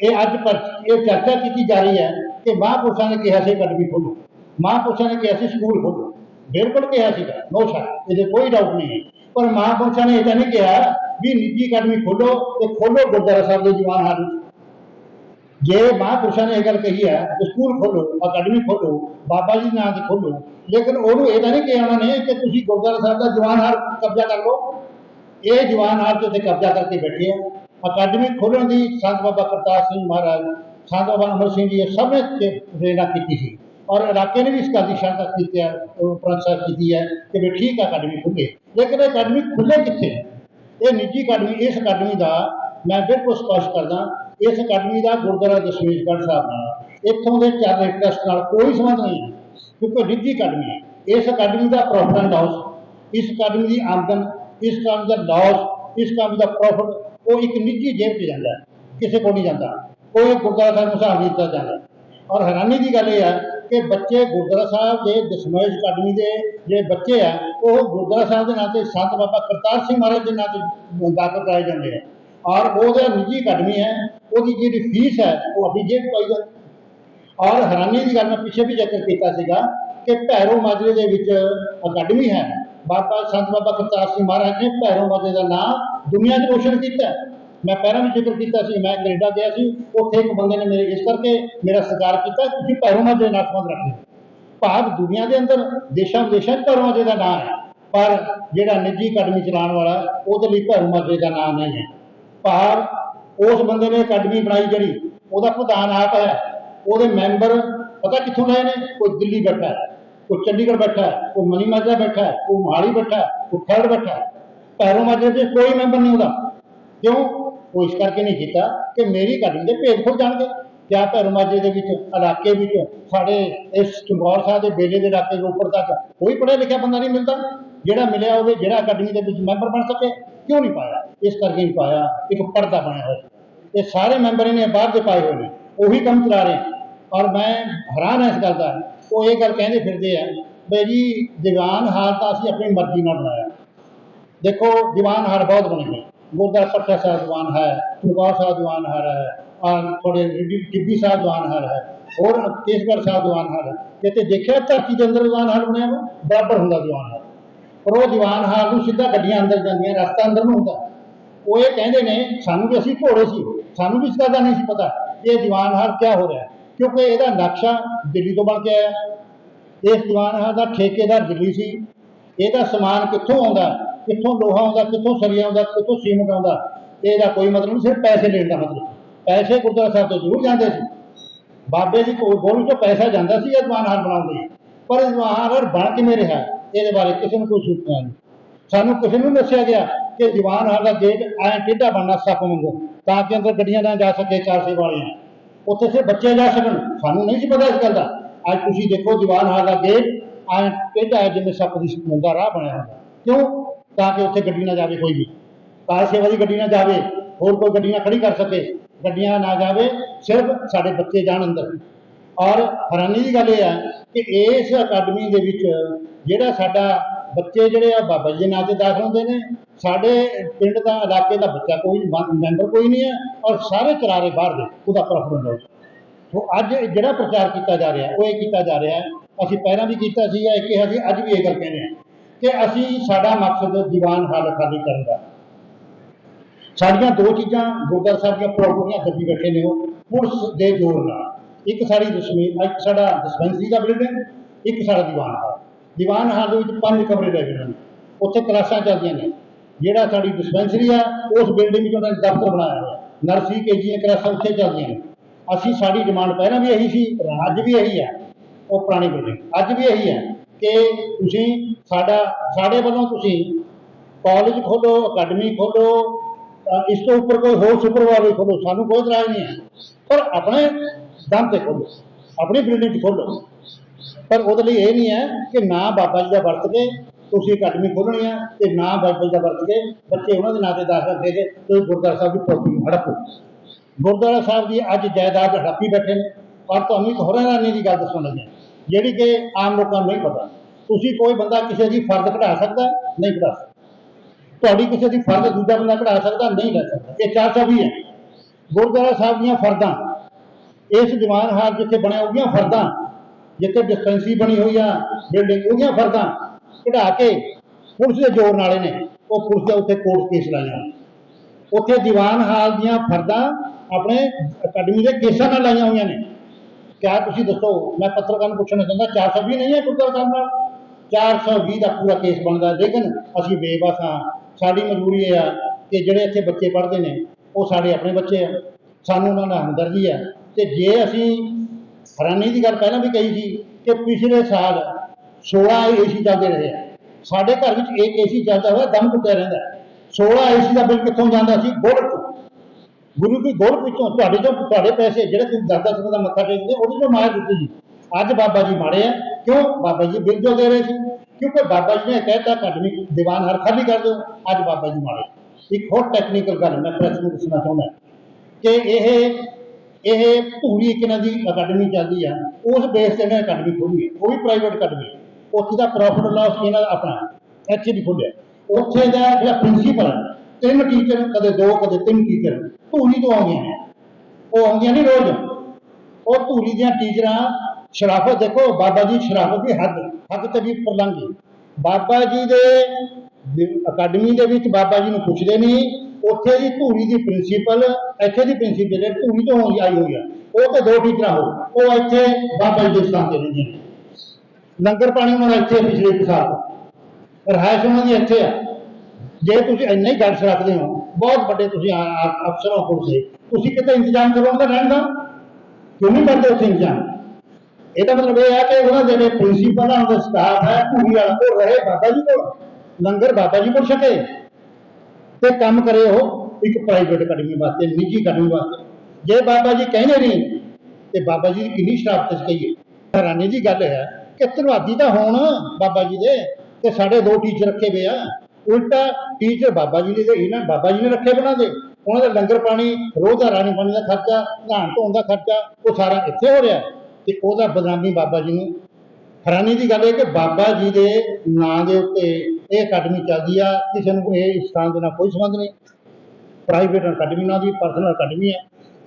[SPEAKER 1] ਇਹ ਅੱਜ ਪਰ ਇਹ ਚਰਚਾ ਕੀਤੀ ਜਾ ਰਹੀ ਹੈ ਕਿ ਮਹਾਂਪੁਰਸ਼ਾਂ ਨੇ ਕਿਹਾ ਸੀ ਅਕੈਡਮੀ ਖੋਲੋ ਮਹਾਂਪੁਰਸ਼ਾਂ ਨੇ ਕਿਹਾ ਸੀ ਸਕੂਲ ਖੋਲੋ ਬਿਲਕੁਲ ਕਿਹਾ ਸੀਗਾ ਨੋ ਸ਼ੱਕ ਇਹਦੇ ਕੋਈ ਡਾਊਟ ਨਹੀਂ ਹੈ ਪਰ ਮਹਾਂਪੁਰਸ਼ਾਂ ਨੇ ਇਹ ਤਾਂ ਨਹੀਂ ਕਿਹਾ ਵੀ ਨਿੱਜੀ ਅਕੈਡਮੀ ਖੋਲੋ ਤੇ ਖੋਲੋ ਗੁਰਦੁਆਰਾ ਸਾਹਿਬ ਦੇ ਦੀਵਾਨ ਹਾਲ ਵਿੱਚ ਜੇ ਮਹਾਂਪੁਰਸ਼ਾਂ ਨੇ ਇਹ ਗੱਲ ਕਹੀ ਹੈ ਕਿ ਸਕੂਲ ਖੋਲੋ ਅਕੈਡਮੀ ਖੋਲੋ ਬਾਬਾ ਜੀ ਨਾਂ ਦੀ ਖੋਲੋ ਲੇਕਿਨ ਉਹਨੂੰ ਇਹ ਤਾਂ ਨਹੀਂ ਕਿਹਾ ਉਹਨਾਂ ਨੇ ਕਿ ਤੁਸੀਂ ਗੁਰਦੁਆਰਾ ਸਾਹਿਬ ਦਾ ਦੀਵਾਨ ਹਾਲ ਕਬਜ਼ਾ ਕਰ ਲਓ ਇਹ ਦੀਵਾਨ ਹਾਲ ਤੇ ਉੱਤੇ ਕਬਜ਼ਾ ਕਰਕੇ ਬੈਠੇ ਆ ਅਕੈਡਮੀ ਖੋਲ੍ਹਣ ਦੀ ਸੰਤ ਬਾਬਾ ਕਰਤਾਰ ਸਿੰਘ ਮਹਾਰਾਜ ਸੰਤ ਬਾਬਾ ਅਮਰ ਸਿੰਘ ਜੀ ਇਹ ਸਭ ਨੇ ਤੇ ਪ੍ਰੇਰਣਾ ਕੀਤੀ ਸੀ ਔਰ ਇਲਾਕੇ ਨੇ ਵੀ ਇਸ ਗੱਲ ਦੀ ਸ਼ਰਧਾ ਕੀਤੀ ਹੈ ਉਹ ਪ੍ਰਸ਼ੰਸਾ ਕੀਤੀ ਹੈ ਕਿ ਵੀ ਠੀਕ ਹੈ ਅਕੈਡਮੀ ਖੁੱਲੇ ਲੇਕਿਨ ਇਹ ਅਕੈਡਮੀ ਖੁੱਲੇ ਕਿੱਥੇ ਇਹ ਨਿੱਜੀ ਅਕੈਡਮੀ ਇਸ ਅਕੈਡਮੀ ਦਾ ਮੈਂ ਬਿਲਕੁਲ ਸਪਸ਼ਟ ਕਰਦਾ ਇਸ ਅਕੈਡਮੀ ਦਾ ਗੁਰਦੁਆਰਾ ਦਸ਼ਮੇਸ਼ਗੜ੍ਹ ਸਾਹਿਬ ਨਾਲ ਇੱਥੋਂ ਦੇ ਚੈਰਿਟੀ ਟਰਸਟ ਨਾਲ ਕੋਈ ਸੰਬੰਧ ਨਹੀਂ ਹੈ ਕਿਉਂਕਿ ਨਿੱਜੀ ਅਕੈਡਮੀ ਹੈ ਇਸ ਅਕੈਡਮੀ ਦਾ ਪ੍ਰੋਫਿਟ ਐਂਡ ਲਾਸ ਇਸ ਅਕੈਡਮੀ ਦੀ ਆਮਦਨ ਇਸ ਕੰਮ ਦਾ ਲਾਸ ਇਸ ਕੰਮ ਦਾ ਪ੍ਰੋਫਿਟ ਉਹ ਇੱਕ ਨਿੱਜੀ ਜੇਬ 'ਚ ਜਾਂਦਾ ਕਿਸੇ ਕੋਲ ਨਹੀਂ ਜਾਂਦਾ। ਉਹ ਇੱਕ ਗੁਰਦੁਆਰਾ ਸਾਹਿਬ ਨੂੰ ਹਿਸਾਬ ਨਹੀਂ ਦਿੱਤਾ ਜਾਂਦਾ ਔਰ ਹੈਰਾਨੀ ਦੀ ਗੱਲ ਇਹ ਹੈ ਕਿ ਬੱਚੇ ਗੁਰਦੁਆਰਾ ਸਾਹਿਬ ਦੇ ਦਸ਼ਮੇਸ਼ ਅਕਾਡਮੀ ਦੇ ਜਿਹੜੇ ਬੱਚੇ ਆ, ਉਹ ਗੁਰਦੁਆਰਾ ਸਾਹਿਬ ਦੇ ਨਾਂ ਤੇ ਸੰਤ ਬਾਬਾ ਕਰਤਾਰ ਸਿੰਘ ਮਹਾਰਾਜ ਦੇ ਨਾਂ ਤੇ ਦਾਖਲ ਕਰਾਏ ਜਾਂਦੇ ਆ। ਔਰ ਉਹਦਾ ਨਿੱਜੀ ਅਕਾਡਮੀ ਹੈ, ਉਹਦੀ ਜਿਹੜੀ ਫੀਸ ਹੈ, ਉਹ ਆਪਣੀ ਜੇਬ ਪਾਈ ਜਾਂਦੀ ਔਰ ਹੈਰਾਨੀ ਦੀ ਗੱਲ ਮੈਂ ਪਿੱਛੇ ਵੀ ਜ਼ਿਕਰ ਕੀਤਾ ਸੀਗਾ ਕਿ ਭੈਰੋ ਮਾਜਰੇ ਦੇ ਵਿੱਚ ਅਕੈਡਮੀ ਹੈ। ਬਾਬਾ ਸੰਤ ਬਾਬਾ ਕਰਤਾਰ ਸਿੰਘ ਮਹਾਰਾਜ ਨੇ ਭੈਰੋ ਮਾਜਰੇ ਦਾ ਨਾਮ ਦੁਨੀਆ 'ਚ ਰੋਸ਼ਨ ਕੀਤਾ। ਮੈਂ ਪਹਿਲਾਂ ਵੀ ਜ਼ਿਕਰ ਕੀਤਾ ਸੀ, ਮੈਂ ਕੈਨੇਡਾ ਗਿਆ ਸੀ, ਉੱਥੇ ਇੱਕ ਬੰਦੇ ਨੇ ਮੇਰੇ ਇਸ ਕਰਕੇ ਮੇਰਾ ਸਤਿਕਾਰ ਕੀਤਾ ਤੁਸੀਂ ਭੈਰੋ ਮਾਜਰੇ ਨਾਲ ਸੰਬੰਧ ਰੱਖਦੇ ਹੋ। ਭਾਵ ਦੁਨੀਆ ਦੇ ਅੰਦਰ ਦੇਸ਼ਾਂ ਵਿਦੇਸ਼ਾਂ 'ਚ ਭੈਰੋ ਮਾਜਰੇ ਦਾ ਨਾਮ ਹੈ, ਪਰ ਜਿਹੜਾ ਨਿੱਜੀ ਅਕੈਡਮੀ ਚਲਾਉਣ ਵਾਲਾ, ਉਹਦੇ ਲਈ ਭੈਰੋ ਮਾਜਰੇ ਦਾ ਨਾਮ ਨਹੀਂ ਹੈ। ਭਾਵ ਉਸ ਬੰਦੇ ਨੇ ਅਕੈਡਮੀ ਬਣਾਈ ਜਿਹੜੀ, ਉਹਦਾ ਪ੍ਰਧਾਨ ਆਪ ਹੈ, ਉਹਦੇ ਮੈਂਬਰ ਪਤਾ ਕਿੱਥੋਂ ਲਏ ਨੇ? ਕੋਈ ਦਿੱਲੀ ਬੈਠਾ ਹੈ ਕੋਈ ਚੰਡੀਗੜ੍ਹ ਬੈਠਾ ਹੈ ਕੋਈ ਮਨੀ ਮਾਜਰਾ ਬੈਠਾ ਹੈ ਕੋਈ ਮੋਹਾਲੀ ਬੈਠਾ ਹੈ ਕੋਈ ਖਰੜ ਬੈਠਾ ਹੈ ਭੈਰੋ ਮਾਜਰੇ 'ਚ ਕੋਈ ਮੈਂਬਰ ਨਹੀਂ ਉਹਦਾ ਕਿਉਂ ਉਹ ਇਸ ਕਰਕੇ ਨਹੀਂ ਕੀਤਾ ਕਿ ਮੇਰੀ ਅਕੈਡਮੀ ਦੇ ਭੇਦ ਖੁੱਲ ਜਾਣਗੇ ਕਿਆ ਭੈਰੋ ਮਾਜਰੇ ਦੇ ਵਿੱਚ ਇਲਾਕੇ ਵਿੱਚ ਸਾਡੇ ਇਸ ਚੰਬੌਰ ਸਾਹਿਬ ਦੇ ਬੇਲੇ ਦੇ ਇਲਾਕੇ ਦੇ ਉੱਪਰ ਤੱਕ ਕੋਈ ਪੜ੍ਹਿਆ ਲਿਖਿਆ ਬੰਦਾ ਨਹੀਂ ਮਿਲਦਾ ਜਿਹੜਾ ਮਿਲਿਆ ਹੋਵੇ ਜਿਹੜਾ ਅਕੈਡਮੀ ਦੇ ਵਿੱਚ ਮੈਂਬਰ ਬਣ ਸਕੇ ਕਿਉਂ ਨਹੀਂ ਪਾਇਆ ਇਸ ਕਰਕੇ ਨਹੀਂ ਪਾਇਆ ਇੱਕ ਪਰਦਾ ਬਣਿਆ ਹੋਇਆ ਇਹ ਸਾਰੇ ਮੈਂਬਰ ਇਹਨੇ ਬਾਹਰ ਦੇ ਪਾਏ ਹੋਏ ਨੇ ਉਹੀ ਕੰਮ ਚਲਾ ਰਹੇ ਨੇ। ਔਰ ਮੈਂ ਹੈਰਾਨ ਹਾਂ ਇਸ ਗੱਲ ਦਾ ਉਹ ਇਹ ਗੱਲ ਕਹਿੰਦੇ ਫਿਰਦੇ ਆ ਬਈ ਜੀ ਦੀਵਾਨ ਹਾਲ ਤਾਂ ਅਸੀਂ ਆਪਣੀ ਮਰਜ਼ੀ ਨਾਲ ਬਣਾਇਆ ਦੇਖੋ ਦੀਵਾਨ ਹਾਰ ਬਹੁਤ ਬਣੇ ਨੇ ਗੁਰਦੁਆਰਾ ਪਟਨਾ ਸਾਹਿਬ ਦੀਵਾਨ ਹੈ ਚੁਗਾਰ ਸਾਹਿਬ ਦੀਵਾਨ ਹਾਰ ਹੈ ਔਰ ਥੋੜੇ ਟਿੱਬੀ ਸਾਹਿਬ ਦੀਵਾਨ ਹਾਰ ਹੈ, ਹੋਰ ਕੇਸਗੜ੍ਹ ਸਾਹਿਬ ਦੀਵਾਨ ਹਾਰ ਹੈ। ਜੇ ਦੇਖਿਆ ਧਰਤੀ ਦੇ ਅੰਦਰ ਦੀਵਾਨ ਹਾਰ ਬਣਿਆ ਵਾ, ਬਰਾਬਰ ਹੁੰਦਾ ਦੀਵਾਨ ਹਾਲ ਪਰ ਉਹ ਦੀਵਾਨ ਹਾਲ ਨੂੰ ਸਿੱਧਾ ਗੱਡੀਆਂ ਅੰਦਰ ਜਾਂਦੀਆਂ, ਰਸਤਾ ਅੰਦਰ ਨੂੰ ਹੁੰਦਾ। ਉਹ ਇਹ ਕਹਿੰਦੇ ਨੇ, ਸਾਨੂੰ ਵੀ ਅਸੀਂ ਘੋੜੇ ਸੀ, ਸਾਨੂੰ ਵੀ ਇਸ ਗੱਲ ਦਾ ਨਹੀਂ ਸੀ ਪਤਾ ਇਹ ਦੀਵਾਨ ਹਾਲ ਕਿਆ ਹੋ ਰਿਹਾ। ਕਿਉਂਕਿ ਇਹਦਾ ਨਕਸ਼ਾ ਦਿੱਲੀ ਤੋਂ ਬਣ ਕੇ ਆਇਆ। ਇਸ ਦੀਵਾਨ ਦਾ ਠੇਕੇਦਾਰ ਦਿੱਲੀ ਸੀ। ਇਹਦਾ ਸਮਾਨ ਕਿੱਥੋਂ ਆਉਂਦਾ? ਕਿੱਥੋਂ ਲੋਹਾ ਆਉਂਦਾ? ਕਿੱਥੋਂ ਸਰੀਆ ਆਉਂਦਾ? ਕਿੱਥੋਂ ਸੀਮਟ ਆਉਂਦਾ? ਇਹਦਾ ਕੋਈ ਮਤਲਬ ਨਹੀਂ ਸਿਰਫ ਪੈਸੇ ਲੈਣ ਦਾ ਮਤਲਬ। ਪੈਸੇ ਗੁਰਦੁਆਰਾ ਸਾਹਿਬ ਤੋਂ ਜ਼ਰੂਰ ਜਾਂਦੇ ਸੀ। ਬਾਬੇ ਦੀ ਕੋਲ ਗੋਲੀ ਤੋਂ ਪੈਸਾ ਜਾਂਦਾ ਸੀ ਇਹ ਦੀਵਾਨ ਬਣਾਉਣ ਲਈ। ਪਰ ਇਹ ਦੀਵਾਨ ਬਣ ਕਿਵੇਂ ਰਿਹਾ? ਇਹਦੇ ਬਾਰੇ ਕਿਸੇ ਨੂੰ ਕੋਈ ਸੂਚਨਾ ਨਹੀਂ। ਸਾਨੂੰ ਕਿਸੇ ਨੂੰ ਨਹੀਂ ਦੱਸਿਆ ਗਿਆ ਕਿ ਦੀਵਾਨ ਹਾਲ ਦਾ ਗੇਟ ਐਂ ਟੇਢਾ ਬਣਨਾ ਸੱਪ ਵਾਂਗੂ, ਤਾਂ ਕਿ ਅੰਦਰ ਗੱਡੀਆਂ ਨਾ ਜਾ ਸਕੇ ਚਾਰ ਸੇ ਵਾਲੀਆਂ। ਉੱਥੇ ਸਿਰ ਬੱਚੇ ਜਾ ਸਕਣ। ਸਾਨੂੰ ਨਹੀਂ ਸੀ ਪਤਾ ਇਸ ਗੱਲ ਦਾ। ਅੱਜ ਤੁਸੀਂ ਦੇਖੋ ਦੀਵਾਨ ਹਾਲ ਦਾ ਗੇਟ ਐਂ ਟੇਢਾ ਹੈ ਜਿਵੇਂ ਸੱਪ ਦੀ ਦਾ ਰਾਹ ਬਣਿਆ ਹੁੰਦਾ। ਕਿਉਂ? ਤਾਂ ਕਿ ਉੱਥੇ ਗੱਡੀ ਨਾ ਜਾਵੇ ਕੋਈ ਵੀ। ਕਾਰ ਸੇਵਾ ਦੀ ਗੱਡੀ ਨਾ ਜਾਵੇ, ਹੋਰ ਕੋਈ ਗੱਡੀ ਨਾ ਖੜੀ ਕਰ ਸਕੇ। ਗੱਡੀਆਂ ਨਾ ਜਾਵੇ, ਸਿਰਫ ਸਾਡੇ ਬੱਚੇ ਜਾਣ ਅੰਦਰ। ਔਰ ਹੈਰਾਨੀ ਦੀ ਗੱਲ ਇਹ ਹੈ ਕਿ ਇਸ ਅਕੈਡਮੀ ਦੇ ਵਿੱਚ ਜਿਹੜਾ ਸਾਡਾ ਬੱਚੇ ਜਿਹੜੇ ਆ ਬਾਬਾ ਜੀ ਦੇ ਨਾਂ ਤੇ ਦਾਖਲ ਹੁੰਦੇ ਨੇ। ਸਾਡੇ ਪਿੰਡ ਦਾ ਇਲਾਕੇ ਦਾ ਬੱਚਾ ਕੋਈ ਮੈਂਬਰ ਕੋਈ ਨਹੀਂ ਹੈ ਔਰ ਸਾਰੇ ਚਰਾਰੇ ਬਾਹਰ ਦੇ, ਉਹਦਾ ਪ੍ਰੋਫਿਟ ਲਓ ਸੋ ਅੱਜ ਜਿਹੜਾ ਪ੍ਰਚਾਰ ਕੀਤਾ ਜਾ ਰਿਹਾ, ਉਹ ਇਹ ਕੀਤਾ ਜਾ ਰਿਹਾ ਅਸੀਂ ਪਹਿਲਾਂ ਵੀ ਕੀਤਾ ਸੀ, ਇਹ ਕਿਹਾ ਸੀ, ਅੱਜ ਵੀ ਇਹ ਗੱਲ ਕਹਿੰਦੇ ਹਾਂ ਕਿ ਅਸੀਂ ਸਾਡਾ ਮਕਸਦ ਦੀਵਾਨ ਹਾਲ ਖਾਲੀ ਕਰਨ ਦਾ। ਸਾਡੀਆਂ ਦੋ ਚੀਜ਼ਾਂ, ਗੁਰਦੁਆਰਾ ਸਾਹਿਬ ਦੀਆਂ ਪ੍ਰੋਪਰਟੀਆਂ ਦੱਬੀ ਬੈਠੇ ਨੇ ਉਹ, ਪੁਲਿਸ ਦੇ ਜ਼ੋਰ ਨਾਲ। ਇੱਕ ਸਾਡੀ ਦਸ਼ਮੀ ਇੱਕ ਸਾਡਾ ਡਿਸਪੈਂਸਰੀ ਦਾ ਬਿਲਡਿੰਗ ਇੱਕ ਸਾਡਾ ਦੀਵਾਨ ਹਾਲ। ਦੀਵਾਨ ਹਾਲ ਦੇ ਵਿੱਚ ਪੰਜ ਕਮਰੇ ਲੱਗੇ ਨੇ ਉੱਥੇ ਕਲਾਸਾਂ ਚੱਲਦੀਆਂ ਨੇ। ਜਿਹੜਾ ਸਾਡੀ ਡਿਸਪੈਂਸਰੀ ਆ, ਉਸ ਬਿਲਡਿੰਗ ਵਿੱਚ ਉਹਨਾਂ ਨੇ ਦਫ਼ਤਰ ਬਣਾਇਆ ਹੋਇਆ। ਨਰਸਰੀ ਕੇਜੀ ਕਲਾਸਾਂ ਉੱਥੇ ਚੱਲਦੀਆਂ ਨੇ। ਅਸੀਂ, ਸਾਡੀ ਡਿਮਾਂਡ ਪਹਿਲਾਂ ਵੀ ਇਹੀ ਸੀ, ਅੱਜ ਵੀ ਇਹੀ ਹੈ ਉਹ ਪੁਰਾਣੀ ਬਿਲਡਿੰਗ ਅੱਜ ਵੀ ਇਹੀ ਹੈ ਕਿ ਤੁਸੀਂ ਸਾਡਾ, ਸਾਡੇ ਵੱਲੋਂ ਤੁਸੀਂ ਕਾਲਜ ਖੋਲੋ ਅਕੈਡਮੀ ਖੋਲੋ ਇਸ ਤੋਂ ਉੱਪਰ ਕੋਈ ਹੋਰ ਸੁਪਰਵਾਈਜ਼ਰ ਖੋਲੋ ਸਾਨੂੰ ਕੋਈ ਇਤਰਾਜ਼ ਨਹੀਂ ਹੈ। ਪਰ ਆਪਣੇ ਦਮ ਤੇ ਖੋਲੋ ਆਪਣੀ ਬਿਲਡਿੰਗ 'ਚ ਖੋਲੋ ਪਰ ਉਹਦੇ ਲਈ ਇਹ ਨਹੀਂ ਹੈ ਕਿ ਨਾ ਬਾਬਾ ਜੀ ਦਾ ਵਰਤ ਕੇ ਤੁਸੀਂ ਅਕੈਡਮੀ ਖੋਲਣੀ ਆ ਤੇ ਨਾ ਬਾਬਾ ਜੀ ਦਾ ਵਰਤ ਕੇ ਬੱਚੇ ਉਹਨਾਂ ਦੇ ਨਾਂ ਤੇ ਦਾਖਲ ਦੇ ਕੇ ਤੁਸੀਂ ਗੁਰਦੁਆਰਾ ਸਾਹਿਬ ਦੀ ਪ੍ਰੋਪਰਟੀ ਨੂੰ ਹੜਪੋ। ਗੁਰਦੁਆਰਾ ਸਾਹਿਬ ਦੀ ਅੱਜ ਜਾਇਦਾਦ ਹੜਪੀ ਬੈਠੇ ਨੇ। ਪਰ ਤੁਹਾਨੂੰ ਇੱਕ ਹੋਰ ਹੈਰਾਨੀ ਦੀ ਗੱਲ ਦੱਸਣ ਲੱਗਿਆ ਜਿਹੜੀ ਕਿ ਆਮ ਲੋਕਾਂ ਨੂੰ ਨਹੀਂ ਪਤਾ। ਤੁਸੀਂ ਕੋਈ ਬੰਦਾ ਕਿਸੇ ਦੀ ਫਰਜ਼ ਕਢਾ ਸਕਦਾ ਨਹੀਂ ਕਢਾ ਸਕਦਾ। ਤੁਹਾਡੀ ਕਿਸੇ ਦੀ ਫਰਜ਼ ਦੂਜਾ ਬੰਦਾ ਕਢਾ ਸਕਦਾ ਨਹੀਂ ਲੈ ਸਕਦਾ। ਇਹ 420 ਹੈ। ਗੁਰਦੁਆਰਾ ਸਾਹਿਬ ਦੀਆਂ ਫਰਜ਼ਾਂ, ਇਸ ਦੀਵਾਨ ਹਾਲ ਜਿੱਥੇ ਬਣਿਆ ਉਹਦੀਆਂ ਫਰਜ਼ਾਂ ਜਿੱਥੇ ਡਿਸਪੈਂਸਰੀ ਬਣੀ ਹੋਈ ਆ ਬਿਲਡਿੰਗ ਉਹਦੀਆਂ ਫਰਦਾਂ ਕਢਾ ਕੇ ਪੁਲਿਸ ਦੇ ਜ਼ੋਰ ਨਾਲੇ ਨੇ ਉਹ ਪੁਲਿਸ ਦੇ ਉੱਤੇ ਕੋਰਟ ਕੇਸ ਲਾਇਆ ਉੱਥੇ ਦੀਵਾਨ ਹਾਲ ਦੀਆਂ ਫਰਦਾਂ ਆਪਣੇ ਅਕੈਡਮੀ ਦੇ ਕੇਸਾਂ ਨਾਲ ਲਾਈਆਂ ਹੋਈਆਂ ਨੇ। ਕਿਆ ਤੁਸੀਂ ਦੱਸੋ, ਮੈਂ ਪੱਤਰਕਾਰ ਨੂੰ ਪੁੱਛਣਾ ਚਾਹੁੰਦਾ 420 ਨਹੀਂ ਹੈ ਗੁਰਦੁਆਰਾ ਸਾਹਿਬ ਨਾਲ 420 ਦਾ ਪੂਰਾ ਕੇਸ ਬਣਦਾ ਲੇਕਿਨ ਅਸੀਂ ਬੇਬਸ ਹਾਂ। ਸਾਡੀ ਮਜਬੂਰੀ ਇਹ ਆ ਕਿ ਜਿਹੜੇ ਇੱਥੇ ਬੱਚੇ ਪੜ੍ਹਦੇ ਨੇ, ਉਹ ਸਾਡੇ ਆਪਣੇ ਬੱਚੇ ਆ। ਸਾਨੂੰ ਉਹਨਾਂ ਨਾਲ ਹਮਦਰਦੀ ਹੈ ਤੇ ਜੇ ਅਸੀਂ ਹੈਰਾਨੀ ਦੀ ਗੱਲ ਪਹਿਲਾਂ ਵੀ ਕਹੀ ਸੀ ਕਿ ਪਿਛਲੇ ਸਾਲ 16 ਏਸੀ ਚੱਲਦੇ ਰਹੇ ਆ। ਸਾਡੇ ਘਰ ਵਿੱਚ ਇੱਕ ਏਸੀ ਚੱਲਦਾ ਹੋਇਆ, ਦਮ ਟੁੱਟਿਆ ਰਹਿੰਦਾ। 16 ਏਸੀ ਦਾ ਬਿੱਲ ਕਿੱਥੋਂ ਜਾਂਦਾ ਸੀ? ਗੋਲਕ ਗੁਰੂ ਕੀ ਗੋਲਕ ਵਿੱਚੋਂ, ਤੁਹਾਡੇ ਤੋਂ ਤੁਹਾਡੇ ਪੈਸੇ ਜਿਹੜੇ ਤੁਸੀਂ ਦਾਦਾ ਸਿੰਘ ਦਾ ਮੱਥਾ ਟੇਕਦੇ, ਉਹਦੇ ਤੋਂ ਮਾਰ ਦਿੱਤੀ ਜੀ। ਅੱਜ ਬਾਬਾ ਜੀ ਮਾੜੇ ਆ। ਕਿਉਂ? ਬਾਬਾ ਜੀ ਬਿੱਲ ਜੋ ਦੇ ਰਹੇ ਸੀ। ਕਿਉਂਕਿ ਬਾਬਾ ਜੀ ਨੇ ਕਹਿਤਾ ਅਕੈਡਮੀ ਦੀਵਾਨ ਹਰ ਖਾਲੀ ਕਰ ਦਿਓ। ਅੱਜ ਬਾਬਾ ਜੀ ਮਾੜੇ ਇੱਕ ਹੋਰ ਟੈਕਨੀਕਲ ਗੱਲ ਮੈਂ ਪ੍ਰੈਸ ਨੂੰ ਦੱਸਣਾ ਚਾਹੁੰਦਾ। ਕਿ ਇਹ ਇਹ ਧੂਰੀ ਇੱਕ ਇਹਨਾਂ ਦੀ ਅਕੈਡਮੀ ਚੱਲਦੀ ਆ, ਉਸ ਬੇਸ ਤੇ ਇਹਨਾਂ ਅਕੈਡਮੀ ਖੋਲੀ ਹੈ ਉਹ ਵੀ ਪ੍ਰਾਈਵੇਟ ਅਕੈਡਮੀ ਉੱਥੇ ਦਾ ਪ੍ਰੋਫਿਟ ਲਾਸ ਇਹਨਾਂ ਦਾ ਆਪਣਾ, ਇੱਥੇ ਨਹੀਂ ਖੋਲਿਆ ਉੱਥੇ ਦਾ ਜਿਹੜਾ ਪ੍ਰਿੰਸੀਪਲ ਹੈ ਤਿੰਨ ਟੀਚਰ ਕਦੇ ਦੋ, ਕਦੇ ਤਿੰਨ ਟੀਚਰ ਧੂਰੀ ਤੋਂ ਆਉਂਦੀਆਂ ਨੇ। ਉਹ ਆਉਂਦੀਆਂ ਨਹੀਂ ਰੋਜ਼। ਉਹ ਧੂਰੀ ਦੀਆਂ ਟੀਚਰਾਂ ਸ਼ਰਾਫਤ ਦੇਖੋ, ਬਾਬਾ ਜੀ ਸ਼ਰਾਫਤ ਦੀ ਹੱਦ ਹੱਦ ਤੇ ਵੀ ਉੱਪਰ ਬਾਬਾ ਜੀ ਦੇ ਅਕੈਡਮੀ ਦੇ ਵਿੱਚ ਬਾਬਾ ਜੀ ਨੂੰ ਪੁੱਛਦੇ ਨਹੀਂ ਉੱਥੇ ਦੀ ਧੂਰੀ ਦੀ ਪ੍ਰਿੰਸੀਪਲ ਇੱਥੇ ਦੀ ਪ੍ਰਿੰਸੀਪਲ ਜਿਹੜੀ ਧੂਰੀ ਤੋਂ ਹੋਈ ਆਈ ਹੋਈ ਆ। ਉਹ ਤੇ ਦੋ ਟੀਚਰਾਂ ਹੋ ਉਹ ਇੱਥੇ ਬਾਬਾ ਜੀ ਦੇ ਸਥਾਨ ਤੇ ਰਹਿੰਦੀਆਂ ਨੇ। ਲੰਗਰ ਪਾਣੀ ਉਹਨਾਂ ਦਾ ਇੱਥੇ ਆ, ਪਿਛਲੇ ਕੁ ਸਾਲ ਤੋਂ। ਰਹਾਇਸ਼ ਉਹਨਾਂ ਦੀ ਇੱਥੇ ਆ। ਜੇ ਤੁਸੀਂ ਇੰਨਾ ਹੀ ਗੱਡ ਰੱਖਦੇ ਹੋ, ਬਹੁਤ ਵੱਡੇ ਤੁਸੀਂ ਆ- ਆ- ਅਫਸਰ ਹੋ ਪੁਲਿਸ ਦੇ। ਤੁਸੀਂ ਕਿਤੇ ਇੰਤਜ਼ਾਮ ਕਰੋ ਉਹਦਾ ਰਹਿਣ ਦਾ ਕਿਉਂ ਨਹੀਂ ਕਰਦੇ ਉੱਥੇ ਇੰਤਜ਼ਾਮ? ਇਹਦਾ ਮਤਲਬ ਇਹ ਹੈ ਕਿ ਉਹਨਾਂ ਦੇ ਜਿਹੜੇ ਪ੍ਰਿੰਸੀਪਲ ਆ ਉਹਦਾ ਸਟਾਫ ਹੈ ਪੂਰੀ ਵਾਲਾ, ਉਹ ਰਹੇ ਬਾਬਾ ਜੀ ਕੋਲ ਲੰਗਰ ਬਾਬਾ ਜੀ ਕੋਲ ਛਕੇ ਤੇ ਕੰਮ ਕਰੇ ਉਹ ਇੱਕ ਪ੍ਰਾਈਵੇਟ ਅਕੈਡਮੀ ਵਾਸਤੇ, ਨਿੱਜੀ ਅਕੈਡਮੀ ਵਾਸਤੇ। ਜੇ ਬਾਬਾ ਜੀ ਕਹਿੰਦੇ ਨਹੀਂ ਤੇ ਬਾਬਾ ਜੀ ਦੀ ਕਿੰਨੀ ਸ਼ਰਾਫਤ ਕਹੀਏ ਹੈਰਾਨੀ ਦੀ ਗੱਲ ਹੈ ਕਿ ਧੰਨਵਾਦੀ ਤਾਂ ਹੋਣ ਬਾਬਾ ਜੀ ਦੇ, ਤੇ ਸਾਡੇ ਦੋ ਟੀਚਰ ਰੱਖੇ ਹੋਏ ਆ। ਉਲਟਾ ਟੀਚਰ ਬਾਬਾ ਜੀ ਨੇ ਤੇ ਇਹਨਾਂ ਬਾਬਾ ਜੀ ਨੇ ਰੱਖੇ ਬਣਾ ਦੇ। ਉਹਨਾਂ ਦਾ ਲੰਗਰ ਪਾਣੀ, ਰੋਜ਼ ਦਾ ਰਾਣੀ ਪਾਣੀ ਦਾ ਖਰਚਾ ਨਹਾਉਣ ਧੋਣ ਦਾ ਖਰਚਾ, ਉਹ ਸਾਰਾ ਇੱਥੇ ਹੋ ਰਿਹਾ। ਤੇ ਉਹਦਾ ਬਦਨਾਮੀ ਬਾਬਾ ਜੀ ਨੂੰ। ਹੈਰਾਨੀ ਦੀ ਗੱਲ ਇਹ ਕਿ ਬਾਬਾ ਜੀ ਦੇ ਨਾਂ ਦੇ ਉੱਤੇ ਇਹ ਅਕੈਡਮੀ ਚੱਲਦੀ ਆ, ਕਿਸੇ ਨੂੰ ਇਹ ਸਥਾਨ ਦੇ ਨਾਲ ਕੋਈ ਸੰਬੰਧ ਨਹੀਂ। ਪ੍ਰਾਈਵੇਟ ਅਕੈਡਮੀ ਨਾਲ ਦੀ ਪਰਸਨਲ ਅਕੈਡਮੀ ਹੈ।